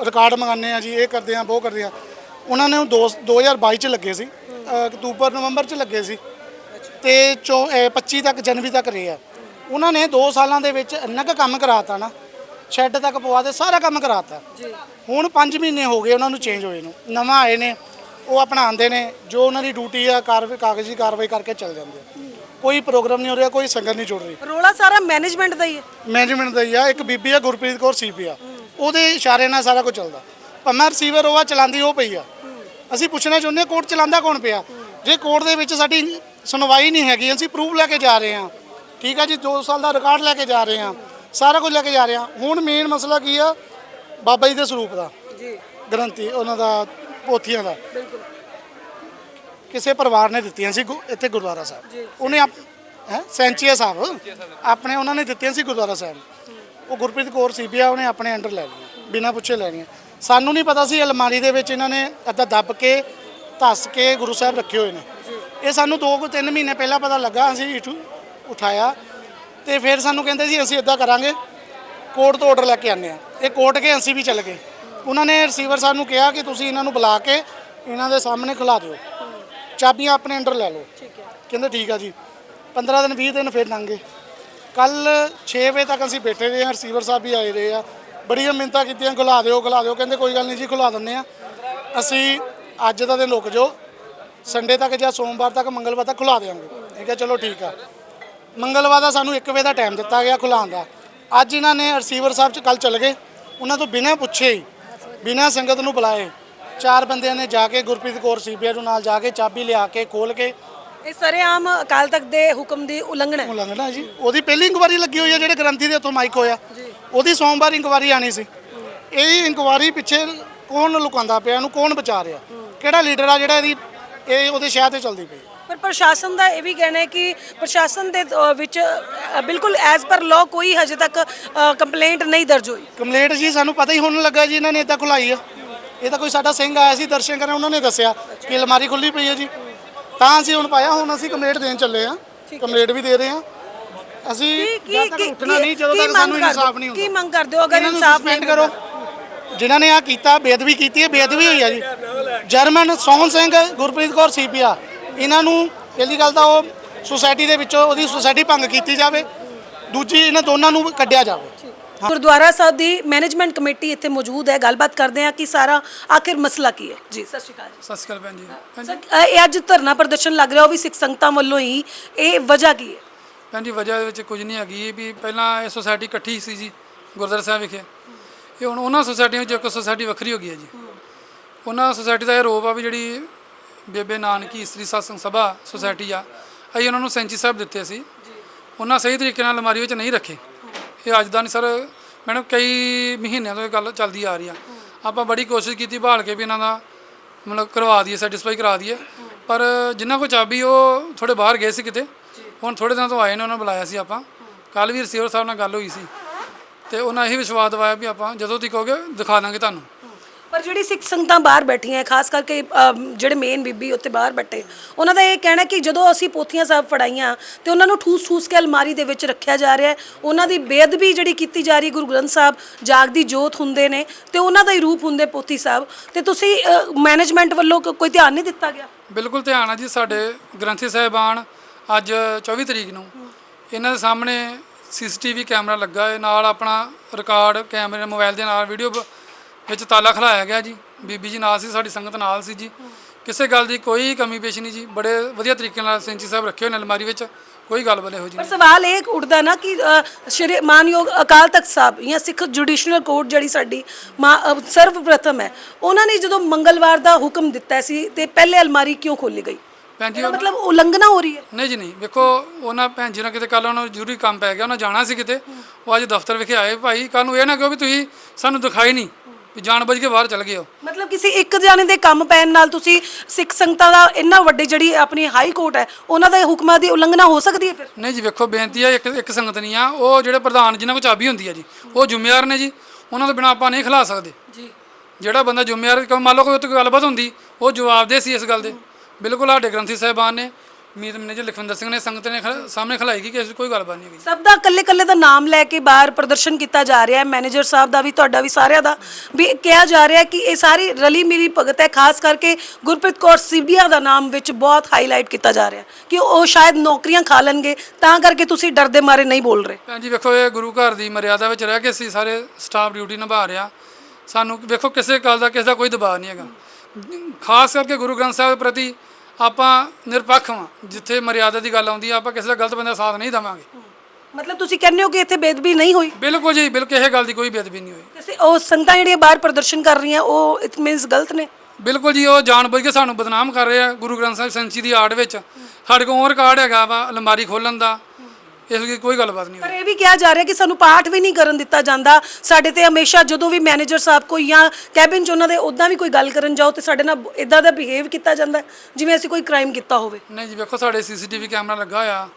ਰਿਕਾਰਡ ਮੰਗਾਉਂਦੇ ਆ ਜੀ, ਇਹ ਕਰਦੇ ਆ, ਉਹ ਕਰਦੇ ਆ। ਉਹਨਾਂ ਨੇ ਦੋ 2022 ਚ ਲੱਗੇ ਸੀ, ਅਕਤੂਬਰ, ਨਵੰਬਰ ਚ ਲੱਗੇ ਸੀ। ਤੇ ਚੌ- ਅਹ 25 ਤੱਕ, ਜਨਵਰੀ ਤੱਕ ਰਹੇ ਆ। ਉਹਨਾਂ ਨੇ 2 ਸਾਲਾਂ ਦੇ ਵਿੱਚ ਇੰਨਾ ਕੁ ਕੰਮ ਕਰਾਤਾ ਨਾ ਸ਼ੈੱਡ ਤੱਕ ਪਵਾ ਦੇ ਸਾਰਾ ਕੰਮ ਕਰਾਤਾ। ਹੁਣ 5 ਮਹੀਨੇ ਹੋ ਗਏ ਉਹਨਾਂ ਨੂੰ ਚੇਂਜ ਹੋਏ ਨੂੰ। ਨਵਾਂ ਆਏ ਨੇ ਉਹ ਆਪਣਾ ਆਉਂਦੇ ਨੇ ਜੋ ਉਹਨਾਂ ਦੀ ਡਿਊਟੀ ਆ ਕਾਰਵਾਈ ਕਾਗਜ਼ੀ ਕਾਰਵਾਈ ਕਰਕੇ ਚੱਲ ਜਾਂਦੇ ਆ। ਕੋਈ ਪ੍ਰੋਗਰਾਮ ਨਹੀਂ ਹੋ ਰਿਹਾ ਕੋਈ ਸੰਗਤ ਨਹੀਂ ਜੁੜ ਰਹੀ। ਰੋਲਾ ਸਾਰਾ ਮੈਨੇਜਮੈਂਟ ਦਾ ਹੀ ਹੈ। ਮੈਨੇਜਮੈਂਟ ਦਾ ਹੀ ਆ ਇੱਕ ਬੀਬੀ ਆ ਗੁਰਪ੍ਰੀਤ ਕੌਰ ਸੀਪੀ ਆ। ਉਹਦੇ ਇਸ਼ਾਰੇ ਨਾਲ ਸਾਰਾ ਕੁਝ ਚੱਲਦਾ। ਪੰਮਾ ਰਿਸੀਵਰ ਉਹ ਆ ਚਲਾਉਂਦੀ ਉਹ ਪਈ ਆ। ਅਸੀਂ ਪੁੱਛਣਾ ਚਾਹੁੰਦੇ ਕੋਰਟ ਚਲਾਉਂਦਾ ਕੌਣ ਪਿਆ? ਜੇ ਕੋਰਟ ਦੇ ਵਿੱਚ ਸਾਡੀ ਸੁਣਵਾਈ ਨਹੀਂ ਹੈਗੀ ਅਸੀਂ ਪ੍ਰੂਫ ਲੈ ਕੇ ਜਾ ਰਹੇ ਹਾਂ। ਠੀਕ ਆ ਜੀ 2 ਸਾਲ ਦਾ ਰਿਕਾਰਡ ਲੈ ਕੇ ਜਾ ਰਹੇ ਹਾਂ। ਸਾਰਾ ਕੁਝ ਲੈ ਕੇ ਜਾ ਰਹੇ ਹੁਣ ਮੇਨ ਮਸਲਾ ਕੀ ਆ? ਬਾਬਾ ਜੀ ਦੇ ਸਰੂਪ ਦਾ। ਜੀ। ਗ੍ਰੰਥੀ ਉਹਨਾਂ ਦਾ ਪੋਥੀਆਂ ਦਾ। ਕਿਸੇ ਪਰਿਵਾਰ ਨੇ ਦਿੱਤੀਆਂ ਸੀ ਗੁ- ਇੱਥੇ ਗੁਰਦੁਆਰਾ ਸਾਹਿਬ। ਉਹਨੇ ਆਪ ਹੈ? ਸੈਂਚੀਆ ਸਾਹਿਬ। ਆਪਣੇ ਉਹਨਾਂ ਨੇ ਦਿੱਤੀਆਂ ਸੀ ਗੁਰਦੁਆਰਾ ਸਾਹਿਬ। ਉਹ ਗੁਰਪ੍ਰੀਤ ਕੌਰ ਸੀਪੀਆ ਉਹਨੇ ਆਪਣੇ ਅੰਡਰ ਲੈ ਲਈਆਂ। ਬਿਨਾਂ ਪੁੱਛੇ ਲੈ ਲਈਆਂ। ਸਾਨੂੰ ਨਹੀਂ ਪਤਾ ਸੀ ਅਲਮਾਰੀ ਦੇ ਵਿੱਚ ਇਹਨਾਂ ਨੇ ਅੱਧਾ ਦੱਬ ਕੇ ਧੱਸ ਕੇ ਗੁਰੂ ਸਾਹਿਬ ਰੱਖੇ ਹੋਏ ਨੇ। ਇਹ ਸਾਨੂੰ 2 ਕੁ 3 ਮਹੀਨੇ ਪਹਿਲਾਂ ਪਤਾ ਲੱਗਾ ਅਸੀਂ ਇਠੂ ਉਠਾਇਆ। ਤੇ ਫਿਰ ਸਾਨੂੰ ਕਹਿੰਦੇ ਸੀ ਅਸੀਂ ਇਦਾਂ ਕਰਾਂਗੇ ਕੋਰਟ ਤੋਂ ਆਰਡਰ ਲੈ ਕੇ ਆਨੇ ਆ ਇਹ ਕੋਰਟ ਗਏ ਅਸੀਂ ਵੀ ਚੱਲ ਗਏ। ਉਹਨਾਂ ਨੇ ਰਿਸੀਵਰ ਸਾਹਿਬ ਨੂੰ ਕਿਹਾ ਕਿ ਤੁਸੀਂ ਇਹਨਾਂ ਨੂੰ ਬੁਲਾ ਕੇ ਇਹਨਾਂ ਦੇ ਸਾਹਮਣੇ ਖਿਲਾ ਦਿਓ। ਚਾਬੀਆਂ ਆਪਣੇ ਅੰਡਰ ਲੈ ਲਓ। ਕਹਿੰਦੇ ਠੀਕ ਆ ਜੀ। 15 ਦਿਨ 20 ਦਿਨ ਫਿਰ ਲੰਘ ਕੱਲ 6 ਵਜੇ ਤੱਕ ਅਸੀਂ ਬੈਠੇ ਰਹੇ ਹਾਂ ਰਿਸੀਵਰ ਸਾਹਿਬ ਵੀ ਆਏ ਰਹੇ ਆ। ਬੜੀਆਂ ਮਿੰਨਤਾਂ ਕੀਤੀਆਂ ਖੁਲਾ ਦਿਓ ਖੁਲਾ ਦਿਓ। ਕਹਿੰਦੇ ਕੋਈ ਗੱਲ ਨਹੀਂ ਜੀ ਖੁਲਾ ਦਿੰਦੇ ਆ ਅਸੀਂ ਅੱਜ ਦਾ ਦਿਨ ਰੁਕ ਜਾਓ। ਸੰਡੇ ਤੱਕ ਜਾਂ ਸੋਮਵਾਰ ਤੱਕ ਮੰਗਲਵਾਰ ਤੱਕ ਖੁਲਾ ਦੇਵਾਂਗੇ ਠੀਕ ਹੈ ਚਲੋ ਠੀਕ ਆ। ਮੰਗਲਵਾਰ ਦਾ ਸਾਨੂੰ 1 ਵਜੇ ਦਾ ਟਾਈਮ ਦਿੱਤਾ ਗਿਆ ਖੁਲਾਉਣ ਦਾ। ਅੱਜ ਇਹਨਾਂ ਨੇ ਰਿਸੀਵਰ ਸਾਹਿਬ ਚ ਕੱਲ ਚੱਲ ਗਏ। ਉਹਨਾਂ ਤੋਂ ਬਿਨਾਂ ਪੁੱਛੇ ਹੀ ਬਿਨਾਂ ਸੰਗਤ ਨੂੰ ਬੁਲਾਏ ਚਾਰ ਬੰਦਿਆਂ ਨੇ ਜਾ ਕੇ ਗੁਰਪ੍ਰੀਤ ਕੌਰ ਸੀਬੀਆਈ ਨੂੰ ਨਾਲ ਜਾ ਕੇ ਚਾਬੀ ਲਿਆ ਕੇ ਖੋਲ ਕੇ ਇਹ ਸਰੇਆਮ ਅਕਾਲ ਤਖਤ ਦੇ ਹੁਕਮ ਦੀ ਉਲੰਘਣਾ ਹੈ। ਉਲੰਘਣਾ ਜੀ। ਉਹਦੀ ਪਹਿਲੀ ਇਨਕੁਆਰੀ ਲੱਗੀ ਹੋਈ ਹੈ ਜਿਹੜੇ ਗ੍ਰੰਥੀ ਦੇ ਉੱਥੋਂ ਮਾਈਕ ਹੋਇਆ। ਉਹਦੀ ਸੋਮਵਾਰ ਇਨਕੁਆਰੀ ਆਣੀ ਸੀ। ਇਹ ਇਨਕੁਆਰੀ ਪਿੱਛੇ ਕੌਣ ਲੁਕਾਉਂਦਾ ਪਿਆ ਇਹਨੂੰ ਕੌਣ ਬਚਾ ਰਿਹਾ? ਕਿਹੜਾ ਲੀਡਰ ਆ ਜਿਹੜਾ ਇਹਦੀ ਇਹ ਉਹਦੇ ਸ਼ਹਿਰ ਤੇ ਚੱਲਦੀ ਪਈ? ਪਰ ਪ੍ਰਸ਼ਾਸਨ ਦਾ ਇਹ ਵੀ ਕਹਿਣਾ ਹੈ ਕਿ ਪ੍ਰਸ਼ਾਸਨ ਦੇ ਅ, ਵਿੱਚ ਅ, ਬਿਲਕੁਲ ਐਜ਼ ਪਰ ਲਾਅ ਕੋਈ ਹਜੇ ਤੱਕ ਕੰਪਲੇਂਟ ਨਹੀਂ ਦਰਜ ਹੋਈ। ਕੰਪਲੇਂਟ ਜੀ ਸਾਨੂੰ ਪਤਾ ਹੀ ਹੁਣ ਲੱਗਾ ਜੀ ਇਹਨਾਂ ਨੇ ਇਦਾਂ ਖੁਲਾਈ ਆ। ਇਹ ਤਾਂ ਕੋਈ ਸਾਡਾ ਸਿੰਘ ਆਇਆ ਸੀ ਦਰਸ਼ਨ ਕਰਨ ਉਹਨਾਂ ਨੇ ਦੱਸਿਆ ਕਿ ਅਲਮਾਰੀ ਖੁੱਲੀ ਪਈ ਹੈ ਜੀ। ਤਾਂ ਅਸੀਂ ਹੁਣ ਪਾਇਆ ਹੁਣ ਅਸੀਂ ਕੰਪਲੇਂਟ ਦੇਣ ਚੱਲੇ ਆ। ਕੰਪਲੇਂਟ ਵੀ ਦੇ ਰਹੇ ਆ। ਅਸੀਂ ਜਦ ਤੱਕ ਕੀ ਉੱਠਣਾ ਨਹੀਂ ਜਦੋਂ ਤੱਕ ਸਾਨੂੰ ਕਰਦੇ- ਇਨਸਾਫ ਨਹੀਂ ਹੁੰਦਾ। ਕੀ ਮੰਗ ਕਰਦੇ ਹੋ? ਅਗਰ ਇਹਨਾਂ ਨੂੰ ਇਨਸਾਫ ਨਹੀਂ suspend ਕਰੋ ਜਿਨ੍ਹਾਂ ਨੇ ਆ ਕੀਤਾ ਬੇਅਦਬੀ ਕੀਤੀ ਹੈ ਬੇਅਦਬੀ ਹੋਈ ਆ ਜੀ। ਜਰਮਨ ਸੋਹਣ ਸਿੰਘ ਗੁਰਪ੍ਰੀਤ ਕੌਰ ਸੀਪੀਆ ਇਹਨਾਂ ਨੂੰ ਪਹਿਲੀ ਗੱਲ ਤਾਂ ਉਹ ਸੁਸਾਇਟੀ ਦੇ ਵਿੱਚੋਂ ਉਹਦੀ ਸੁਸਾਇਟੀ ਭੰਗ ਕੀਤੀ ਜਾਵੇ ਦੂਜੀ ਇਹਨਾਂ ਦੋਨਾਂ ਨੂੰ ਕੱਢਿਆ ਜਾਵੇ। ਗੁਰਦੁਆਰਾ ਸਾਹਿਬ ਦੀ ਮੈਨੇਜਮੈਂਟ ਕਮੇਟੀ ਇੱਥੇ ਮੌਜੂਦ ਹੈ ਗੱਲਬਾਤ ਕਰਦੇ ਹਾਂ ਕਿ ਸਾਰਾ ਆਖਿਰ ਮਸਲਾ ਕੀ ਹੈ। ਜੀ ਸਤਿ ਸ਼੍ਰੀ ਅਕਾਲ ਜੀ। ਸਤਿ ਸ਼੍ਰੀ ਅਕਾਲ ਭੈਣ ਜੀ। ਭੈਣ ਜੀ? ਸਰ, ਅ, ਇਹ ਅੱਜ ਧਰਨਾ ਪ੍ਰਦਰਸ਼ਨ ਲੱਗ ਰਿਹਾ ਉਹ ਵੀ ਸਿੱਖ ਸੰਗਤਾਂ ਵੱਲੋਂ ਹੀ ਇਹ ਵਜ੍ਹਾ ਕੀ ਹੈ? ਭੈਣ ਜੀ ਵਜ੍ਹਾ ਦੇ ਵਿੱਚ ਕੁਝ ਨਹੀਂ ਹੈਗੀ ਵੀ ਪਹਿਲਾਂ ਇਹ ਸੁਸਾਇਟੀ ਇਕੱਠੀ ਸੀ ਜੀ ਗੁਰਦੁਆਰਾ ਸਾਹਿਬ ਵਿਖੇ। ਇਹ ਹੁਣ ਉਹਨਾਂ ਸੁਸਾਇਟੀਆਂ ਵਿੱਚ ਇੱਕ ਸੁਸਾਇਟੀ ਵੱਖਰੀ ਹੋ ਗਈ ਹੈ ਜੀ। ਉਹਨਾਂ ਸੁਸਾਇਟੀ ਦਾ ਇਹ ਰੋਪ ਆ ਵੀ ਜਿਹੜੀ ਬੇਬੇ ਨਾਨਕੀ ਇਸਤਰੀ ਸਤਸੰਗ ਸਭਾ ਸੁਸਾਇਟੀ ਆ। ਅਸੀਂ ਉਹਨਾਂ ਨੂੰ ਸੈਂਚੀ ਸਾਹਿਬ ਦਿੱਤੇ ਸੀ। ਉਹਨਾਂ ਸਹੀ ਤਰੀਕੇ ਨਾਲ ਅਲਮਾਰੀ ਵਿੱਚ ਨਹੀਂ ਰੱਖੇ। ਇਹ ਅੱਜ ਦਾ ਨਹੀਂ ਸਰ, ਮੈਡਮ ਕਈ ਮਹੀਨਿਆਂ ਤੋਂ ਇਹ ਗੱਲ ਚੱਲਦੀ ਆ ਰਹੀ ਆ। ਆਪਾਂ ਬੜੀ ਕੋਸ਼ਿਸ਼ ਕੀਤੀ ਬਹਾਲ ਕੇ ਵੀ ਇਹਨਾਂ ਦਾ ਮਤਲਬ ਕਰਵਾ ਦਈਏ ਸੈਟੀਸਫਾਈ ਕਰਾ ਦਈਏ। ਪਰ ਜਿੰਨਾ ਕੋਲ ਚਾਬੀ ਉਹ ਥੋੜੇ ਬਾਹਰ ਗਏ ਸੀ ਕਿਤੇ। ਹੁਣ ਥੋੜੇ ਦਿਨਾਂ ਤੋਂ ਆਏ ਨੇ, ਉਹਨਾਂ ਨੂੰ ਬੁਲਾਇਆ ਸੀ ਆਪਾਂ। ਕੱਲ ਵੀ ਰਸੀਵਰ ਸਾਹਿਬ ਨਾਲ ਗੱਲ ਹੋਈ ਸੀ। ਤੇ ਉਹਨਾਂ ਇਹ ਵਿਸ਼ਵਾਸ ਦਿਵਾਇਆ ਵੀ ਆਪਾਂ ਜਦੋਂ ਤੁਸੀਂ ਕਹੋਗੇ, ਦਿਖਾ ਦਾਂਗੇ ਤੁਹਾਨੂੰ। ਪਰ ਜਿਹੜੀ ਸਿੱਖ ਸੰਗਤਾਂ ਬਾਹਰ ਬੈਠੀਆਂ ਖਾਸ ਕਰਕੇ ਅ, ਜਿਹੜੇ ਮੇਨ ਬੀਬੀ ਉੱਤੇ ਬਾਹਰ ਬੈਠੇ ਉਹਨਾਂ ਦਾ ਇਹ ਕਹਿਣਾ ਕਿ ਜਦੋਂ ਅਸੀਂ ਪੋਥੀਆਂ ਸਾਹਿਬ ਫੜਾਈਆਂ ਤੇ ਉਹਨਾਂ ਨੂੰ ਠੂਸ ਠੂਸ ਕੇ ਅਲਮਾਰੀ ਦੇ ਵਿੱਚ ਰੱਖਿਆ ਜਾ ਰਿਹਾ ਹੈ ਉਹਨਾਂ ਦੀ ਬੇਅਦਬੀ ਜਿਹੜੀ ਕੀਤੀ ਜਾ ਰਹੀ ਗੁਰੂ ਗ੍ਰੰਥ ਸਾਹਿਬ ਜਾਗਦੀ ਜੋਤ ਹੁੰਦੇ ਨੇ ਤੇ ਉਹਨਾਂ ਦਾ ਹੀ ਰੂਪ ਹੁੰਦੇ ਪੋਥੀ ਸਾਹਿਬ। ਤੇ ਤੁਸੀਂ ਮੈਨੇਜਮੈਂਟ ਵੱਲੋਂ ਕੋ- ਕੋਈ ਧਿਆਨ ਨਹੀਂ ਦਿੱਤਾ ਗਿਆ? ਬਿਲਕੁਲ ਧਿਆਨ ਆ ਜੀ ਸਾਡੇ ਗ੍ਰੰਥੀ ਸਾਹਿਬਾਨ ਅੱਜ 24 ਤਰੀਕ ਨੂੰ ਇਹਨਾਂ ਦੇ ਸਾਹਮਣੇ ਸੀਸੀਟੀਵੀ ਕੈਮਰਾ ਲੱਗਾ ਹੈ ਨਾਲ ਆਪਣਾ ਰਿਕਾਰਡ ਕੈਮਰੇ ਮੋਬਾਈਲ ਦੇ ਨਾਲ ਵੀਡੀਓ ਵਿੱਚ ਤਾਲਾ ਖਲਾਇਆ ਗਿਆ ਜੀ। ਬੀਬੀ ਜੀ ਨਾਲ ਸੀ ਸਾਡੀ ਸੰਗਤ ਨਾਲ ਸੀ ਜੀ। ਕਿਸੇ ਗੱਲ ਦੀ ਕੋਈ ਕਮੀ ਪੇਸ਼ ਨਹੀਂ ਜੀ। ਬੜੇ ਵਧੀਆ ਤਰੀਕੇ ਨਾਲ ਸੈਂਚੀ ਸਾਹਿਬ ਰੱਖੇ ਹੋਏ ਨੇ ਅਲਮਾਰੀ ਵਿੱਚ। ਕੋਈ ਗੱਲ ਬਲੇ ਹੋ ਜੀ ਪਰ ਸਵਾਲ ਇਹ ਉੱਠਦਾ ਨਾ ਕਿ ਸ਼੍ਰੀ ਮਾਨਯੋਗ ਅਕਾਲ ਤਖਤ ਸਾਹਿਬ ਜਾਂ ਸਿੱਖ ਜੁਡੀਸ਼ੀਅਲ ਕੋਰਟ ਜਿਹੜੀ ਸਾਡੀ ਮਾ- ਅ, ਸਰਵਪ੍ਰਥਮ ਹੈ ਉਹਨਾਂ ਨੇ ਜਦੋਂ ਮੰਗਲਵਾਰ ਦਾ ਹੁਕਮ ਦਿੱਤਾ ਸੀ ਤੇ ਪਹਿਲੇ ਅਲਮਾਰੀ ਕਿਉਂ ਖੋਲੀ ਗਈ? ਭੈਣ ਜੀ ਮਤਲਬ ਉਲੰਘਣਾ ਹੋ ਰਹੀ ਹੈ। ਨਹੀਂ ਜੀ ਨਹੀਂ। ਵੇਖੋ ਉਹਨਾਂ ਭੈਣ ਜੀ ਨਾਲ ਕਿਤੇ ਕੱਲ ਉਹਨਾਂ ਨੂੰ ਜ਼ਰੂਰੀ ਕੰਮ ਪੈ ਗਿਆ ਉਹਨਾਂ ਜਾਣਾ ਸੀ ਕਿਤੇ। ਉਹ ਅੱਜ ਦਫ਼ਤਰ ਵਿਖੇ ਆਏ ਭਾਈ ਕੱਲ ਨੂੰ ਇਹ ਨਾ ਕਹੋ ਵੀ ਤੁਸੀਂ ਸਾਨੂੰ ਦਿਖਾਈ ਨਹੀਂ। ਵੀ ਜਾਣ ਬੁੱਝ ਕੇ ਬਾਹਰ ਚਲ ਗਏ ਹੋ। ਮਤਲਬ ਕਿਸੇ ਇੱਕ ਜਾਣੇ ਦੇ ਕੰਮ ਪੈਣ ਨਾਲ ਤੁਸੀਂ ਸਿੱਖ ਸੰਗਤਾਂ ਦਾ ਇੰਨਾ ਵੱਡੀ ਜਿਹੜੀ ਆਪਣੀ ਹਾਈ ਕੋਰਟ ਹੈ ਉਹਨਾਂ ਦੇ ਹੁਕਮਾਂ ਦੀ ਉਲੰਘਣਾ ਹੋ ਸਕਦੀ ਹੈ ਫਿਰ? ਨਹੀਂ ਜੀ ਵੇਖੋ ਬੇਨਤੀ ਹੈ ਇੱਕ ਇੱਕ ਸੰਗਤ ਨਹੀਂ ਆ। ਉਹ ਜਿਹੜੇ ਪ੍ਰਧਾਨ ਜਿਨ੍ਹਾਂ ਕੋਲ ਚਾਬੀ ਹੁੰਦੀ ਹੈ ਜੀ ਉਹ ਜ਼ਿੰਮੇਵਾਰ ਨੇ ਜੀ। ਉਹਨਾਂ ਤੋਂ ਬਿਨਾਂ ਆਪਾਂ ਨਹੀਂ ਖਿਲਾ ਸਕਦੇ। ਜੀ। ਜਿਹੜਾ ਬੰਦਾ ਜ਼ਿੰਮੇਵਾਰ ਕਿਉਂ ਮੰਨ ਲਓ ਕੋਈ ਉੱਥੇ ਕੋਈ ਗੱਲਬਾਤ ਹੁੰਦੀ ਉਹ ਜਵਾਬਦੇਹ ਸੀ ਇਸ ਗੱਲ ਦੇ। ਬਿਲਕੁਲ ਸਾਡੇ ਗ੍ਰੰਥੀ ਸਾਹਿਬਾਨ ਨੇ ਮੀਤ ਮੈਨੇਜਰ ਲਖਵਿੰਦਰ ਸਿੰਘ ਨੇ ਸੰਗਤ ਨੇ ਖ- ਸਾਹਮਣੇ ਖਲਾਈ ਕਿ 'ਚ ਕੋਈ ਗੱਲਬਾਤ ਨਹੀਂ ਹੋਈ। ਸਭ ਦਾ ਕੱਲੇ ਕੱਲੇ ਦਾ ਨਾਮ ਲੈ ਕੇ ਬਾਹਰ ਪ੍ਰਦਰਸ਼ਨ ਕੀਤਾ ਜਾ ਰਿਹਾ ਹੈ। ਮੈਨੇਜਰ ਸਾਹਿਬ ਦਾ ਵੀ ਤੁਹਾਡਾ ਵੀ ਸਾਰਿਆਂ ਦਾ ਵੀ ਕਿਹਾ ਜਾ ਰਿਹਾ ਹੈ ਕਿ ਇਹ ਸਾਰੀ ਰਲੀ ਮਿਲੀ ਭਗਤ ਹੈ। ਖਾਸ ਕਰਕੇ ਗੁਰਪ੍ਰੀਤ ਕੌਰ ਸਿਬੀਆ ਦਾ ਨਾਮ ਵਿੱਚ ਬਹੁਤ ਹਾਈਲਾਈਟ ਕੀਤਾ ਜਾ ਰਿਹਾ ਕਿ ਉਹ ਸ਼ਾਇਦ ਨੌਕਰੀਆਂ ਖਾ ਲੈਣਗੇ। ਤਾਂ ਕਰਕੇ ਤੁਸੀਂ ਡਰਦੇ ਮਾਰੇ ਨਹੀਂ ਬੋਲ ਰਹੇ। ਭੈਣ ਜੀ ਵੇਖੋ ਇਹ ਗੁਰੂ ਘਰ ਦੀ ਮਰਿਆਦਾ ਵਿੱਚ ਰਹਿ ਕੇ ਅਸੀਂ ਸਾਰੇ ਸਟਾਫ ਡਿਊਟੀ ਨਿਭਾ ਰਿਹਾ ਸਾਨੂੰ ਵੇਖੋ ਕਿਸੇ ਗੱਲ ਦਾ ਕਿਸੇ ਦਾ ਕੋਈ ਦਬਾਅ ਨਹੀਂ ਹੈਗਾ। ਖਾਸ ਕਰਕੇ ਗੁਰੂ ਗ੍ਰੰਥ ਸਾਹਿਬ ਦੇ ਪ੍ਰਤੀ ਆਪਾਂ ਨਿਰਪੱਖ ਹਾਂ ਜਿੱਥੇ ਮਰਿਆਦਾ ਦੀ ਗੱਲ ਆਉਂਦੀ ਆ ਆਪਾਂ ਕਿਸੇ ਦਾ ਗਲਤ ਬੰਦੇ ਦਾ ਸਾਥ ਨਹੀਂ ਦੇਵਾਂਗੇ। ਮਤਲਬ ਤੁਸੀਂ ਕਹਿੰਦੇ ਹੋ ਕਿ ਇੱਥੇ ਬੇਦਬੀ ਨਹੀਂ ਹੋਈ? ਬਿਲਕੁਲ ਜੀ ਬਿਲਕੁਲ ਇਹ ਗੱਲ ਦੀ ਕੋਈ ਬੇਦਬੀ ਨਹੀਂ ਹੋਈ। ਕਿਸੇ ਉਹ ਸੰਗਤਾਂ ਜਿਹੜੀਆਂ ਬਾਹਰ ਪ੍ਰਦਰਸ਼ਨ ਕਰ ਰਹੀਆਂ ਉਹ ਇਟ ਮੀਨਸ ਗਲਤ ਨੇ? ਬਿਲਕੁਲ ਜੀ ਉਹ ਜਾਣਬੁੱਝ ਕੇ ਸਾਨੂੰ ਬਦਨਾਮ ਕਰ ਰਹੇ ਆ ਗੁਰੂ ਗ੍ਰੰਥ ਸਾਹਿਬ ਸੰਚੀ ਦੀ ਆੜ ਵਿੱਚ। ਸਾਡੇ ਕੋਲ ਰਿਕਾਰਡ ਹੈਗਾ ਵਾ ਅਲਮਾਰੀ ਖੋਲਣ ਦਾ। ਇਸ ਦੀ ਕੋਈ ਗੱਲਬਾਤ ਨਹੀਂ ਹੋਈ ਪਰ ਇਹ ਵੀ ਕਿਹਾ ਜਾ ਰਿਹਾ ਕਿ ਸਾਨੂੰ ਪਾਠ ਵੀ ਨਹੀਂ ਕਰਨ ਦਿੱਤਾ ਜਾਂਦਾ। ਸਾਡੇ ਤੇ ਹਮੇਸ਼ਾ ਜਦੋਂ ਵੀ ਮੈਨੇਜਰ ਸਾਹਿਬ ਕੋਈ ਜਾਂ ਕੈਬਿਨ ਚ ਉਹਨਾਂ ਦੇ ਉਦਾਂ ਵੀ ਕੋਈ ਗੱਲ ਕਰਨ ਜਾਓ ਤੇ ਸਾਡੇ ਨਾਲ ਇਦਾਂ ਦਾ ਬਿਹੇਵ ਕੀਤਾ ਜਾਂਦਾ ਹੈ, ਜਿਵੇਂ ਅਸੀਂ ਕੋਈ ਕ੍ਰਾਈਮ ਕੀਤਾ ਹੋਵੇ। ਨਹੀਂ ਜੀ ਵੇਖੋ ਸਾਡੇ ਸੀਸੀਟੀਵੀ ਕੈਮਰਾ ਲੱਗਾ ਹੋਇਆ।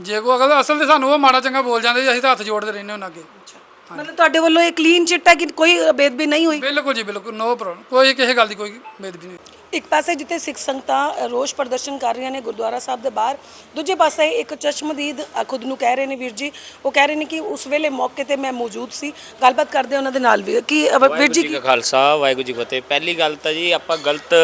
ਜੇ ਕੋਈ ਅਗਲ ਅਸਲ ਤੇ ਸਾਨੂੰ ਉਹ ਮਾੜਾ ਚੰਗਾ ਬੋਲ ਜਾਂਦੇ ਜੀ ਅਸੀਂ ਤਾਂ ਹੱਥ ਜੋੜਦੇ ਰਹਿੰਦੇ ਉਹਨਾਂ ਅੱਗੇ। ਮਤਲਬ ਤੁਹਾਡੇ ਵੱਲੋਂ ਇਹ ਕਲੀਨ ਚਿੱਟ ਹੈ ਕਿ ਕੋਈ ਬੇਦਬੀ ਨਹੀਂ ਹੋਈ? ਬਿਲਕੁਲ ਜੀ ਬਿਲਕੁਲ ਨੋ ਪ੍ਰੋਬਲਮ ਕੋਈ ਕਿਸੇ ਗੱਲ ਦੀ ਕੋਈ ਬੇਦਬੀ ਨਹੀਂ। ਇੱਕ ਪਾਸੇ ਜਿੱਥੇ ਸਿੱਖ ਸੰਗਤਾਂ ਰੋਸ ਪ੍ਰਦਰਸ਼ਨ ਕਰ ਰਹੀਆਂ ਨੇ ਗੁਰਦੁਆਰਾ ਸਾਹਿਬ ਦੇ ਬਾਹਰ ਦੂਜੇ ਪਾਸੇ ਇੱਕ ਚਸ਼ਮਦੀਦ ਅ, ਖੁਦ ਨੂੰ ਕਹਿ ਰਹੇ ਨੇ ਵੀਰ ਜੀ। ਉਹ ਕਹਿ ਰਹੇ ਨੇ ਕਿ ਉਸ ਵੇਲੇ ਮੌਕੇ ਤੇ ਮੈਂ ਮੌਜੂਦ ਸੀ। ਗੱਲਬਾਤ ਕਰਦੇ ਉਹਨਾਂ ਦੇ ਨਾਲ ਵੀ। ਕਿ ਅ, ਵੀਰ ਵਾਹਿਗੁਰੂ ਜੀ ਕਾ ਖਾਲਸਾ ਵਾਹਿਗੁਰੂ ਜੀ ਕੀ ਫਤਿਹ। ਪਹਿਲੀ ਗੱਲ ਤਾਂ ਜੀ ਆਪਾਂ ਗਲਤ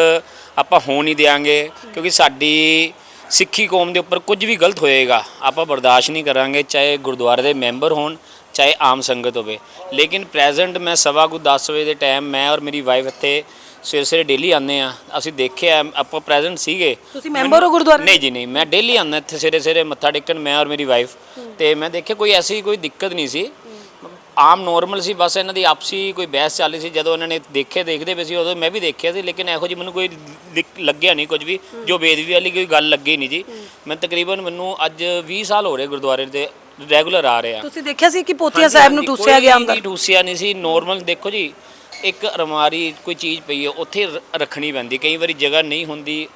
ਆਪਾਂ ਹੋਣ ਨਹੀਂ ਦੇਾਂਗੇ ਕਿਉਂਕਿ ਸਾਡੀ ਸਿੱਖੀ ਕੌਮ ਦੇ ਉੱਪਰ ਕੁਝ ਵੀ ਗਲਤ ਹੋਏਗਾ ਆਪਾਂ ਬਰਦਾਸ਼ਤ ਨਹੀਂ ਕਰਾਂਗੇ ਚਾਹੇ ਗੁਰਦੁਆਰੇ ਦੇ ਮੈਂਬਰ ਹੋਣ ਚਾਹੇ ਆਮ ਸੰਗਤ ਹੋਵੇ। ਲੇਕਿਨ ਪ੍ਰੈਜ਼ੈਂਟ ਮੈਂ ਸਵਾ ਕੁ 10 ਵਜੇ ਦੇ ਟਾਈਮ ਮੈਂ ਔਰ ਮੇਰੀ ਵਾਈਫ ਇੱਥੇ ਸਵੇਰੇ ਸਵੇਰੇ ਡੇਲੀ ਆਉਂਦੇ ਆ ਅਸੀਂ ਦੇਖਿਆ ਆਪਾਂ ਪ੍ਰੈਜ਼ੈਂਟ ਸੀਗੇ। ਤੁਸੀਂ ਮੈਂਬਰ ਹੋ ਗੁਰਦੁਆਰੇ? ਦੇ? ਨਹੀਂ ਜੀ ਨਹੀਂ ਮੈਂ ਡੇਲੀ ਆਉਂਦਾ ਇੱਥੇ ਸਵੇਰੇ ਸਵੇਰੇ ਮੱਥਾ ਟੇਕਣ ਮੈਂ ਔਰ ਮੇਰੀ ਵਾਈਫ ਤੇ ਮੈਂ ਦੇਖਿਆ ਕੋਈ ਐਸੀ ਕੋਈ ਦਿੱਕਤ ਨਹੀਂ ਸੀ। ਆਮ ਨੋਰਮਲ ਸੀ ਬਸ ਇਹਨਾਂ ਦੀ ਆਪਸੀ ਕੋਈ ਬਹਿਸ ਚੱਲ ਰਹੀ ਸੀ। ਜਦੋਂ ਇਹਨਾਂ ਨੇ ਦੇਖੇ ਦੇਖਦੇ ਪਏ ਸੀ ਉਦੋਂ ਮੈਂ ਵੀ ਦੇਖਿਆ ਸੀ ਲੇਕਿਨ ਇਹੋ ਜਿਹੀ ਮੈਨੂੰ ਕੋਈ ਲੱਗਿਆ ਨਹੀਂ ਕੁਝ ਵੀ। ਜੋ ਬੇਦਬੀ ਵਾਲੀ ਕੋਈ ਗੱਲ ਲੱਗੀ ਨਹੀਂ ਜੀ। ਮੈਂ ਤਕਰੀਬਨ ਮੈਨੂੰ ਅੱਜ 20 ਸਾਲ ਹੋ ਰਹੇ ਗੁਰਦੁਆਰੇ ਤੇ ਰੈਗੂਲਰ ਆ ਰਿਹਾ। ਤੁਸੀਂ ਦੇਖਿਆ ਸੀ ਕਿ ਪੋਤੀਆ ਸਾਹਿਬ ਨੂੰ ਟੂਸਿਆ ਗਿਆ ਅੰਦਰ? ਨਹੀਂ ਟੂਸਿਆ ਨਹੀਂ ਸੀ। ਨੋਰਮਲ ਦੇਖੋ ਜੀ ਇੱਕ ਅਲਮਾਰੀ ਕੋਈ ਚੀਜ਼ ਪਈ ਹੈ ਉੱਥੇ ਰ- ਰੱਖਣੀ ਪੈਂਦੀ ਕਈ ਵਾਰੀ ਜਗ੍ਹਾ ਨਹੀਂ ਹੁੰਦੀ।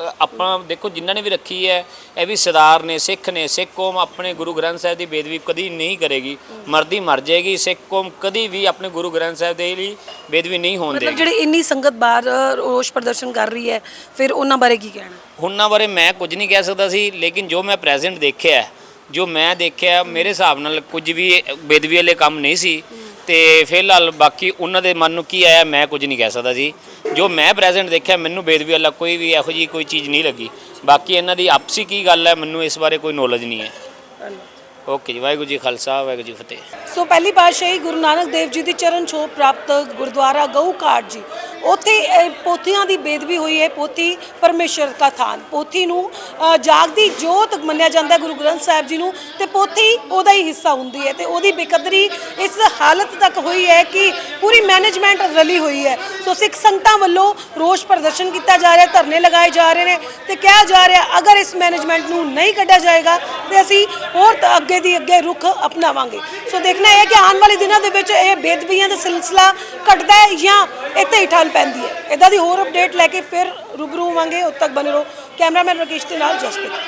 ਅ, ਆਪਾਂ ਦੇਖੋ ਜਿਨ੍ਹਾਂ ਨੇ ਵੀ ਰੱਖੀ ਹੈ ਇਹ ਵੀ ਸਰਦਾਰ ਨੇ ਸਿੱਖ ਨੇ ਸਿੱਖ ਕੌਮ ਆਪਣੇ ਗੁਰੂ ਗ੍ਰੰਥ ਸਾਹਿਬ ਦੀ ਬੇਦਬੀ ਕਦੀ ਨਹੀਂ ਕਰੇਗੀ। ਮਰਦੀ ਮਰ ਜਾਏਗੀ ਸਿੱਖ ਕੌਮ ਕਦੀ ਵੀ ਆਪਣੇ ਗੁਰੂ ਗ੍ਰੰਥ ਸਾਹਿਬ ਦੇ ਲਈ ਬੇਦਬੀ ਨਹੀਂ ਹੋਣ ਮਤਲਬ ਦੇਗੀ ਜਿਹੜੀ ਇੰਨੀ ਸੰਗਤ ਬਾਹਰ ਅ, ਰੋਸ ਪ੍ਰਦਰਸ਼ਨ ਕਰ ਰਹੀ ਹੈ ਫਿਰ ਉਹਨਾਂ ਬਾਰੇ ਕੀ ਕਹਿਣਾ? ਉਹਨਾਂ ਬਾਰੇ ਮੈਂ ਕੁਝ ਨਹੀਂ ਕਹਿ ਸਕਦਾ ਸੀ ਲੇਕਿਨ ਜੋ ਮੈਂ ਪ੍ਰੈਜ਼ੈਂਟ ਦੇਖਿਆ ਹੈ, ਜੋ ਮੈਂ ਦੇਖਿਆ ਮੇਰੇ ਹਿਸਾਬ ਨਾਲ ਕੁਝ ਵੀ ਬੇਦਬੀ ਵਾਲੇ ਕੰਮ ਨਹੀਂ ਸੀ। ਤੇ ਫਿਲਹਾਲ ਬਾਕੀ ਉਹਨਾਂ ਦੇ ਮਨ ਨੂੰ ਕੀ ਆਇਆ, ਮੈਂ ਕੁਝ ਨਹੀਂ ਕਹਿ ਸਕਦਾ ਜੀ। ਜੋ ਮੈਂ ਪ੍ਰੈਜ਼ੈਂਟ ਦੇਖਿਆ, ਮੈਨੂੰ ਬੇਦਬੀ ਵਾਲਾ ਕੋਈ ਵੀ ਇਹੋ ਜੀ ਕੋਈ ਚੀਜ਼ ਨਹੀਂ ਲੱਗੀ। ਬਾਕੀ ਇਹਨਾਂ ਦੀ ਆਪਸੀ ਕੀ ਗੱਲ ਹੈ, ਮੈਨੂੰ ਇਸ ਬਾਰੇ ਕੋਈ ਨੌਲੇਜ ਨਹੀਂ ਹੈ। ਓਕੇ ਜੀ ਵਾਹਿਗੁਰੂ ਜੀ ਖਾਲਸਾ ਵਾਹਿਗੁਰੂ ਜੀ ਫਤਿਹ। ਸੋ ਪਹਿਲੀ ਪਾਤਸ਼ਾਹੀ ਗੁਰੂ ਨਾਨਕ ਦੇਵ ਜੀ ਦੀ ਚਰਨ ਛੋਹ ਪ੍ਰਾਪਤ ਗੁਰਦੁਆਰਾ ਗਊ ਘਾਟ ਜੀ। ਉੱਥੇ ਇਹ ਪੋਥੀਆਂ ਦੀ ਬੇਦਬੀ ਹੋਈ ਹੈ ਪੋਥੀ ਪਰਮੇਸ਼ਰ ਦਾ ਥਾਨ। ਪੋਥੀ ਨੂੰ ਅ, ਜਾਗਦੀ ਜੋਤ ਮੰਨਿਆ ਜਾਂਦਾ ਹੈ ਗੁਰੂ ਗ੍ਰੰਥ ਸਾਹਿਬ ਜੀ ਨੂੰ ਤੇ ਪੋਥੀ ਉਹਦਾ ਹੀ ਹਿੱਸਾ ਹੁੰਦੀ ਹੈ ਤੇ ਉਹਦੀ ਬੇਕਦਰੀ ਇਸ ਹਾਲਤ ਤੱਕ ਹੋਈ ਹੈ ਕਿ ਪੂਰੀ ਮੈਨੇਜਮੈਂਟ ਰਲੀ ਹੋਈ ਹੈ। ਸੋ ਸਿੱਖ ਸੰਗਤਾਂ ਵੱਲੋਂ ਰੋਸ ਪ੍ਰਦਰਸ਼ਨ ਕੀਤਾ ਜਾ ਰਿਹਾ ਧਰਨੇ ਲਗਾਏ ਜਾ ਰਹੇ ਨੇ ਤੇ ਕਿਹਾ ਜਾ ਰਿਹਾ ਅਗਰ ਇਸ ਮੈਨੇਜਮੈਂਟ ਨੂੰ ਨਹੀਂ ਕੱਢਿਆ ਜਾਏਗਾ ਤੇ ਅਸੀਂ ਹੋਰ ਤਾਂ ਅੱਗੇ ਦੀ ਅੱਗੇ ਰੁਖ ਅਪਣਾਵਾਂਗੇ। ਸੋ ਦੇਖਣਾ ਇਹ ਹੈ ਕਿ ਆਉਣ ਵਾਲੇ ਦਿਨਾਂ ਦੇ ਵਿੱਚ ਇਹ ਬੇਦਬੀਆਂ ਦਾ ਸਿਲਸਿਲਾ ਘਟਦਾ ਹੈ ਜਾਂ ਇੱਥੇ ਹੀ ਠੱਲ ਪੈਂਦੀ ਹੈ। ਇਦਾਂ ਦੀ ਹੋਰ ਅਪਡੇਟ ਲੈ ਕੇ ਫਿਰ ਰੂਬਰੂ ਹੋਵਾਂਗੇ। ਉਦ ਤੱਕ ਬਣੇ ਰਹੋ। ਕੈਮਰਾਮੈਨ ਰਕੇਸ਼ ਦੇ ਨਾਲ ਜਸਪ੍ਰੀਤ।